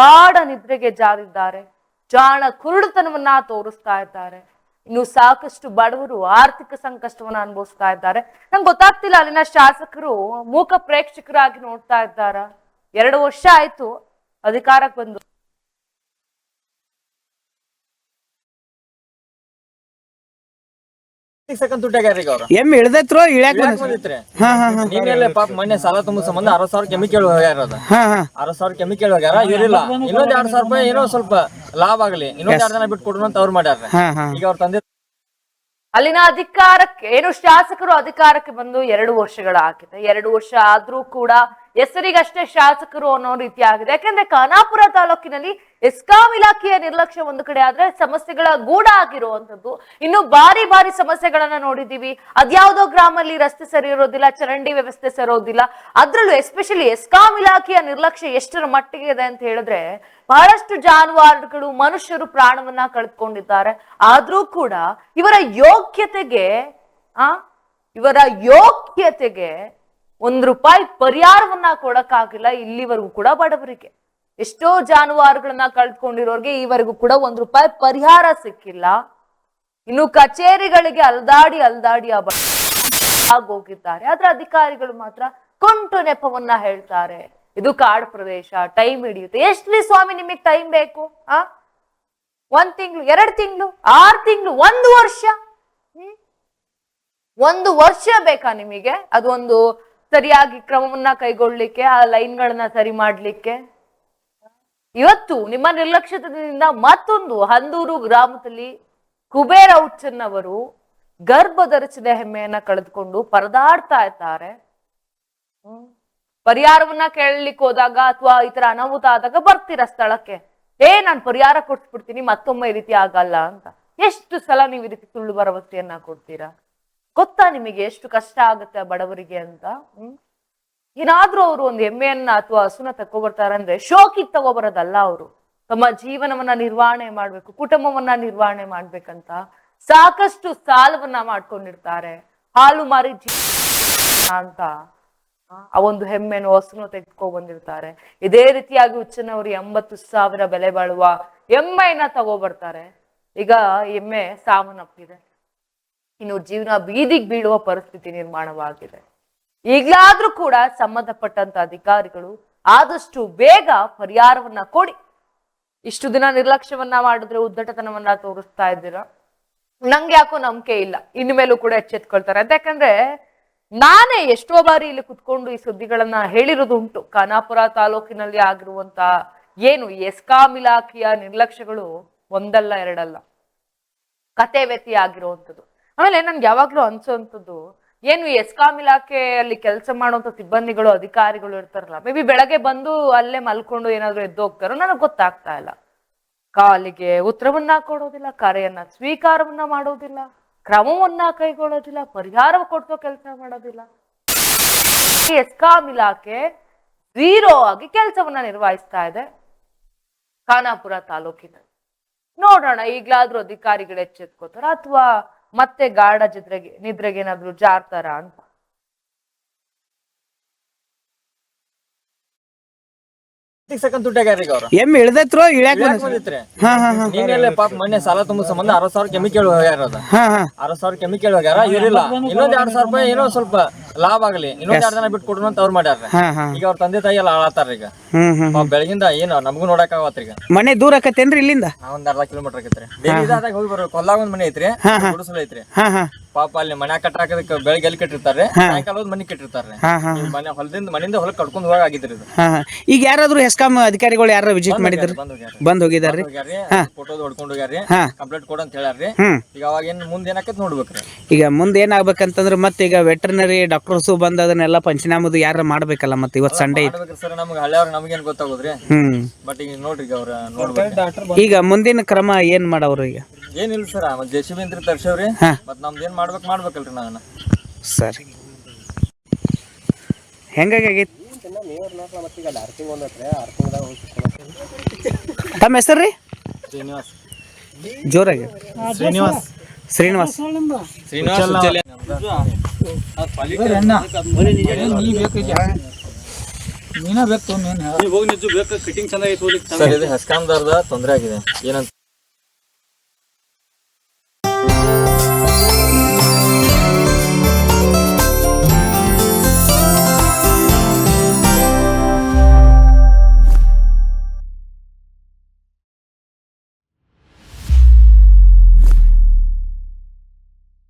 ಗಾಢ ನಿದ್ರೆಗೆ ಜಾರಿದ್ದಾರೆ. ಜಾಣ ಕುರುಡುತನವನ್ನ ತೋರಿಸ್ತಾ ಇದ್ದಾರೆ. ಇನ್ನು ಸಾಕಷ್ಟು ಬಡವರು ಆರ್ಥಿಕ ಸಂಕಷ್ಟವನ್ನ ಅನುಭವಿಸ್ತಾ ಇದ್ದಾರೆ. ನಂಗೆ ಗೊತ್ತಾಗ್ತಿಲ್ಲ ಅಲ್ಲಿನ ಶಾಸಕರು ಮೂಕ ಪ್ರೇಕ್ಷಕರಾಗಿ ನೋಡ್ತಾ ಇದ್ದಾರ? ಎರಡು ವರ್ಷ ಆಯ್ತು ಅಧಿಕಾರಕ್ಕೆ ಬಂದು. ಸೆಕೆಂಡ್ ದುಡ್ಡಾಗ್ಯಾರ ಈಗ ಎಮ್ಮೆ ಇಳ್ದೈತ್ರೋ ಇಳ್ಯಾಕ ಬಂದ ಬಂದಿತ್ರಿ? ಹಾ ಹಾ ಹಾ. ನೀನೆಲ್ಲ ಪಾಪ ಮೊನ್ನೆ ಸಾಲ ತುಂಬ ಸಂಬಂಧ ಅರವತ್ ಸಾವಿರ ಕೆಮಿಕಲ್ ಹೋಗ್ಯಾರ ಅದ. ಹಾ ಹಾ. ಅರವತ್ ಸಾವಿರ ಕೆಮಿಕಲ್ ಹೋಗ್ಯಾರ ಇವ್ರಿಲ್ಲ. ಇನ್ನೊಂದ್ ಎರಡ್ ಸಾವಿರ ರೂಪಾಯಿ ಏನೋ ಸ್ವಲ್ಪ ಲಾಭ ಆಗ್ಲಿ. ಇನ್ನೊಂದ್ ಎರಡ್ ದಿನ ಬಿಟ್ಟು ಕೊಡ್ರು ಅಂತ ಅವ್ರು ಮಾಡ್ಯಾರ ಹಾ ಹಾ. ಈಗ ಅವ್ರ ತಂದೆ ಅಲ್ಲಿನ ಅಧಿಕಾರಕ್ಕೆ ಏನು ಶಾಸಕರು ಅಧಿಕಾರಕ್ಕೆ ಬಂದು ಎರಡು ವರ್ಷಗಳಾಗಿದೆ ಎರಡು ವರ್ಷ ಆದ್ರೂ ಕೂಡ ಹೆಸರಿಗಷ್ಟೇ ಶಾಸಕರು ಅನ್ನೋ ರೀತಿ ಆಗಿದೆ. ಯಾಕಂದ್ರೆ ಖಾನಾಪುರ ತಾಲೂಕಿನಲ್ಲಿ ಎಸ್ಕಾಂ ಇಲಾಖೆಯ ನಿರ್ಲಕ್ಷ್ಯ ಒಂದು ಕಡೆ ಆದ್ರೆ ಸಮಸ್ಯೆಗಳ ಗೂಢ ಆಗಿರುವಂತದ್ದು ಇನ್ನು ಬಾರಿ ಬಾರಿ ಸಮಸ್ಯೆಗಳನ್ನ ನೋಡಿದೀವಿ ಅದ್ಯಾವುದೋ ಗ್ರಾಮಲ್ಲಿ ರಸ್ತೆ ಸರಿ ಇರೋದಿಲ್ಲ ಚರಂಡಿ ವ್ಯವಸ್ಥೆ ಸರೋದಿಲ್ಲ. ಅದ್ರಲ್ಲೂ ಎಸ್ಪೆಷಲಿ ಎಸ್ಕಾಂ ಇಲಾಖೆಯ ನಿರ್ಲಕ್ಷ್ಯ ಎಷ್ಟರ ಮಟ್ಟಿಗೆ ಇದೆ ಅಂತ ಹೇಳಿದ್ರೆ ಬಹಳಷ್ಟು ಜಾನುವಾರುಗಳು, ಮನುಷ್ಯರು ಪ್ರಾಣವನ್ನ ಕಳೆದುಕೊಂಡಿದ್ದಾರೆ. ಆದ್ರೂ ಕೂಡ ಇವರ ಯೋಗ್ಯತೆಗೆ, ಆ, ಇವರ ಯೋಗ್ಯತೆಗೆ ಒಂದ್ ರೂಪಾಯಿ ಪರಿಹಾರವನ್ನ ಕೊಡಕ್ಕಾಗಿಲ್ಲ ಇಲ್ಲಿವರೆಗೂ ಕೂಡ ಬಡವರಿಗೆ. ಎಷ್ಟೋ ಜಾನುವಾರುಗಳನ್ನ ಕಳ್ಕೊಂಡಿರೋರ್ಗೆ ಈವರೆಗೂ ಕೂಡ ಒಂದ್ ರೂಪಾಯಿ ಪರಿಹಾರ ಸಿಕ್ಕಿಲ್ಲ. ಇನ್ನು ಕಚೇರಿಗಳಿಗೆ ಅಲ್ದಾಡಿ ಅಲ್ದಾಡಿ ಆ ಬಡ ಹೋಗಿದ್ದಾರೆ ಆದ್ರೆ ಅಧಿಕಾರಿಗಳು ಮಾತ್ರ ಕೊಂಟು ನೆಪವನ್ನ ಹೇಳ್ತಾರೆ. ಇದು ಕಾಡು ಪ್ರದೇಶ, ಟೈಮ್ ಹಿಡಿಯುತ್ತೆ. ಎಷ್ಟ್ರಿ ಸ್ವಾಮಿ ನಿಮಗೆ ಟೈಮ್ ಬೇಕು? ಆ? ಒಂದ್ ತಿಂಗಳು, ಎರಡ್ ತಿಂಗಳು, ಆರ್ ತಿಂಗಳು, ಒಂದು ವರ್ಷ? ಒಂದು ವರ್ಷ ಬೇಕಾ ನಿಮಗೆ? ಅದೊಂದು ಸರಿಯಾಗಿ ಕ್ರಮವನ್ನ ಕೈಗೊಳ್ಳಿಕ್ಕೆ, ಆ ಲೈನ್ಗಳನ್ನ ಸರಿ ಮಾಡ್ಲಿಕ್ಕೆ? ಇವತ್ತು ನಿಮ್ಮ ನಿರ್ಲಕ್ಷ್ಯದಿಂದ ಮತ್ತೊಂದು ಹಂದೂರು ಗ್ರಾಮದಲ್ಲಿ ಕುಬೇರ ಹುಚ್ಚನ್ನವರು ಗರ್ಭ ಧರಿಸಿದ ಹೆಮ್ಮೆಯನ್ನ ಕಳೆದುಕೊಂಡು ಪರದಾಡ್ತಾ ಇದ್ದಾರೆ. ಪರಿಹಾರವನ್ನ ಕೇಳಲಿಕ್ಕೆ ಹೋದಾಗ ಅಥವಾ ಈ ತರ ಅನಾಹುತ ಆದಾಗ ಬರ್ತೀರಾ ಸ್ಥಳಕ್ಕೆ? ಏ ನಾನು ಪರಿಹಾರ ಕೊಡ್ಸ್ಬಿಡ್ತೀನಿ ಮತ್ತೊಮ್ಮೆ ಈ ರೀತಿ ಆಗಲ್ಲ ಅಂತ. ಎಷ್ಟು ಸಲ ನೀವು ಈ ರೀತಿ ಸುಳ್ಳು ಭರವಸೆಯನ್ನ ಕೊಡ್ತೀರಾ? ಗೊತ್ತಾ ನಿಮಗೆ ಎಷ್ಟು ಕಷ್ಟ ಆಗುತ್ತೆ ಬಡವರಿಗೆ ಅಂತ? ಹ್ಮ್. ಏನಾದ್ರೂ ಅವರು ಒಂದು ಎಮ್ಮೆಯನ್ನ ಅಥವಾ ಹಸುನ ತಗೊಬರ್ತಾರೆ ಅಂದ್ರೆ ಶೋಕಿಗೆ ತಗೋಬರೋದಲ್ಲ ಅವರು. ತಮ್ಮ ಜೀವನವನ್ನ ನಿರ್ವಹಣೆ ಮಾಡ್ಬೇಕು ಕುಟುಂಬವನ್ನ ನಿರ್ವಹಣೆ ಮಾಡ್ಬೇಕಂತ ಸಾಕಷ್ಟು ಸಾಲವನ್ನ ಮಾಡ್ಕೊಂಡಿರ್ತಾರೆ. ಹಾಲು ಮಾರಿ ಅಂತ ಆ, ಒಂದು ಹೆಮ್ಮೆನು ಹಸುನು ತೆಗೆದುಕೊ ಬಂದಿರ್ತಾರೆ ಇದೇ ರೀತಿಯಾಗಿ ಹುಚ್ಚನವರು ಎಂಬತ್ತು ಸಾವಿರ ಬೆಲೆ ಬಾಳುವ ಎಮ್ಮೆಯನ್ನ ತಗೋಬರ್ತಾರೆ. ಈಗ ಎಮ್ಮೆ ಸಾವನ್ನಪ್ಪಿದೆ. ಇನ್ನು ಜೀವನ ಬೀದಿಗೆ ಬೀಳುವ ಪರಿಸ್ಥಿತಿ ನಿರ್ಮಾಣವಾಗಿದೆ. ಈಗಲಾದ್ರೂ ಕೂಡ ಸಂಬಂಧಪಟ್ಟಂತ ಅಧಿಕಾರಿಗಳು ಆದಷ್ಟು ಬೇಗ ಪರಿಹಾರವನ್ನ ಕೊಡಿ. ಇಷ್ಟು ದಿನ ನಿರ್ಲಕ್ಷ್ಯವನ್ನ ಮಾಡಿದ್ರೆ ಉದ್ದಟತನವನ್ನ ತೋರಿಸ್ತಾ ಇದ್ದೀರಾ? ನಂಗೆ ಯಾಕೋ ನಂಬಿಕೆ ಇಲ್ಲ. ಇನ್ನು ಮೇಲೂ ಕೂಡ ಎಚ್ಚೆತ್ಕೊಳ್ತಾರೆ. ಅಂತ ಯಾಕಂದ್ರೆ ನಾನೇ ಎಷ್ಟೋ ಬಾರಿ ಇಲ್ಲಿ ಕುತ್ಕೊಂಡು ಈ ಸುದ್ದಿಗಳನ್ನ ಹೇಳಿರೋದು ಉಂಟು. ಖಾನಾಪುರ ತಾಲೂಕಿನಲ್ಲಿ ಆಗಿರುವಂತ ಏನು ಎಸ್ಕಾಂ ಇಲಾಖೆಯ ನಿರ್ಲಕ್ಷ್ಯಗಳು ಒಂದಲ್ಲ ಎರಡಲ್ಲ. ಕತೆ ವ್ಯತಿ ಆಗಿರುವಂಥದ್ದು. ಆಮೇಲೆ ನನ್ಗೆ ಯಾವಾಗ್ಲೂ ಅನ್ಸೋಂಥದ್ದು ಏನು ಎಸ್ಕಾಂ ಇಲಾಖೆಯಲ್ಲಿ ಕೆಲಸ ಮಾಡುವಂತ ಸಿಬ್ಬಂದಿಗಳು, ಅಧಿಕಾರಿಗಳು ಇರ್ತಾರಲ್ಲ ಮೇ ಬಿ ಬೆಳಗ್ಗೆ ಬಂದು ಅಲ್ಲೇ ಮಲ್ಕೊಂಡು ಏನಾದ್ರು ಎದ್ದು ಹೋಗ್ತಾರೋ ನನಗೆ ಗೊತ್ತಾಗ್ತಾ ಇಲ್ಲ. ಕಾಲಿಗೆ ಉತ್ತರವನ್ನ ಕೊಡೋದಿಲ್ಲ, ಕರೆಯನ್ನ ಸ್ವೀಕಾರವನ್ನ ಮಾಡೋದಿಲ್ಲ, ಕ್ರಮವನ್ನ ಕೈಗೊಳ್ಳೋದಿಲ್ಲ, ಪರಿಹಾರ ಕೊಡ್ತೋ ಕೆಲಸ ಮಾಡೋದಿಲ್ಲ. ಎಸ್ಕಾಂ ಇಲಾಖೆ ಝೀರೋ ಆಗಿ ಕೆಲಸವನ್ನ ನಿರ್ವಹಿಸ್ತಾ ಇದೆ ಖಾನಾಪುರ ತಾಲೂಕಿನಲ್ಲಿ. ನೋಡೋಣ, ಈಗ್ಲಾದ್ರೂ ಅಧಿಕಾರಿಗಳು ಎಚ್ಚೆತ್ಕೋತಾರ ಅಥವಾ ಮತ್ತೆ ಗಾಢ ಜಿದ್ರೆಗೆ ನಿದ್ರೆಗೆ ಏನಾದ್ರು ಜಾರ್ತಾರ ಅಂತ? ಸೆಕೆಂಡ್ ಈಗ ಅವ್ರು ಎಮ್ಮೆ ಇಳ್ದೈತ್ರೋ ಇಳ್ಯಾಕ ಬಂದ ಬಂದಿತ್ರಿ? ಹಾ ಹಾ ಹಾ. ನೀನೆಲ್ಲ ಪಾಪ ಮೊನ್ನೆ ಸಾಲ ತುಂಬಾ ಸಂಬಂಧ ಅರವತ್ ಸಾವಿರ ಕೆಮಿಕಲ್ ಹೋಗ್ಯಾರ ಅದ. ಹಾ ಹಾ. ಅರವತ್ ಸಾವಿರ ಕೆಮಿಕಲ್ ಹೋಗ್ಯಾರ ಇವ್ರಿಲ್ಲ. ಇನ್ನೊಂದ್ ಎರಡ್ ಸಾವಿರ ರೂಪಾಯಿ ಏನೋ ಸ್ವಲ್ಪ ಲಾಭ ಆಗಲಿ. ಇನ್ನೊಂದ್ ಎರಡ್ ಜನ ಬಿಟ್ಟು ಕೊಡೋಣ ಅಂತ ಅವ್ರು ಮಾಡ್ಯಾರ ಹಾ ಹಾ. ಈಗ ಅವ್ರ ತಂದೆ ತಾಯಿ ಎಲ್ಲ ಆಳತ್ತಾರ ಈಗ. ಹ್ಮ್ ಬೆಳಗಿಂದ ಏನು ನಮಗೂ ನೋಡಕ್ ಆಗತ್ರಿ ಈಗ. ಮನೆ ದೂರ ಆಕತ್ತೇನ್ರಿ ಇಲ್ಲಿಂದ? ನಾವ್ ಒಂದ್ ಅರ್ಧ ಕಿಲೋಮೀಟರ್ ಆಗೈತ್ರಿ ಡೈಲಿ ಹೋಗಿ ಬರ್ಬೇಕು. ಕೊಲ್ಲಾಗ ಒಂದ್ ಮನೆ ಐತ್ರಿ. ಗುಡಿಸಲು ಐತ್ರಿ. ಹಾ ಹಾ. ಪಾಪ ಅಲ್ಲಿ ಮನೆ ಕಟ್ಟಾಕದಕ್ಕೆ ಬೆಳಗ್ಗೆ ಎಲ್ಲಿ ಕಟ್ಟಿರ್ತಾರೆ ಸಾಯಂಕಾಲ ಒಂದ್ ಮನೆ ಕಟ್ಟಿರ್ತಾರೆ ಹಾ ಹಾ ಮನೆ ಹೊಲದಿಂದ ಮನೆಯಿಂದ ಹೊಲಕ್ ಕಟ್ಕೊಂಡ್ ಹೋಗ ಆಗಿದ್ರಿ ಇದು. ಹಾ ಹಾ. ಈಗ ಯಾರಾದ್ರೂ ಹೆಸ್ಕಾಂ ಅಧಿಕಾರಿಗಳು ಯಾರು ವಿಸಿಟ್ ಮಾಡಿದ್ರು? ಬಂದ್ ಹೋಗ್ಯಾರ ಬಂದ್ ಹೋಗಿದಾರ್ರಿ? ಹೋಗ್ಯಾರಿ ಫೋಟೋದ ಹೊಡ್ಕೊಂಡ್ ಹೋಗ್ಯಾರ್ರಿ. ಹಾ. ಕಂಪ್ಲೇಂಟ್ ಕೊಡು ಅಂತ ಹೇಳ್ಯಾರ್ರಿ. ಹ್ಮ್. ಈಗ ಅವಾಗ ಏನ್ ಮುಂದೆ ಏನಾಕತ್ ನೋಡ್ಬೇಕ್ರಿ. ಈಗ ಮುಂದೆ ಏನಾಗ್ಬೇಕಂತಂದ್ರೆ ಮತ್ತೆ ಈಗ ವೆಟರ್ನರಿ ಡಾಕ್ಟರ್ಸು ಬಂದು ಅದನ್ನೆಲ್ಲ ಪಂಚನಾಮದು ಯಾರು ಮಾಡ್ಬೇಕಲ್ಲ ಮತ್ತೆ ಇವತ್ತು ಸಂಡೇ ಐತಿ ಸರ್ ನಮ್ಗೆ ಹಳ್ಳಿಯವ್ರ ನಮಗೇನು ಗೊತ್ತಾಗೋದ್ರಿ? ಹ್ಮ್. ಬಟ್ ಈಗ ನೋಡ್ರಿ ಈಗ ಅವ್ರ ನೋಡ್ಬೇಕು. ಈಗ ಮುಂದಿನ ಕ್ರಮ ಏನ್ ಮಾಡವ್ರು ಈಗ? ಏನಿಲ್ಲ sir JCB J C B ಅಂತ ತರ್ಸವ್ರಿ. ಹಾ. ಮತ್ ನಮ್ದು ಏನ್ ಮಾಡ್ಬೇಕು ಮಾಡ್ಬೇಕಲ್ರಿ ನಾನು ಸರಿ. ಹೆಂಗಾಗೈತಿ ತಮ್ಮ ಹೆಸರು ರೀ ಶ್ರೀನಿವಾಸ್. ಜೋರಾಗಿ. ಶ್ರೀನಿವಾಸ್ ಶ್ರೀನಿವಾಸ್. ಶ್ರೀನಿವಾಸ್ ಅಣ್ಣ ನೀ ಬೇಕಿಲ್ಲ ನೀನ ಬೇಕು ನೀನ್ ಹೇಳ. ಸರ್ ಇದು ಹೆಸ್ಕಾಮ್ದಾರ್ದ ತೊಂದ್ರೆ ಆಗಿದೆ. ಏನಂತ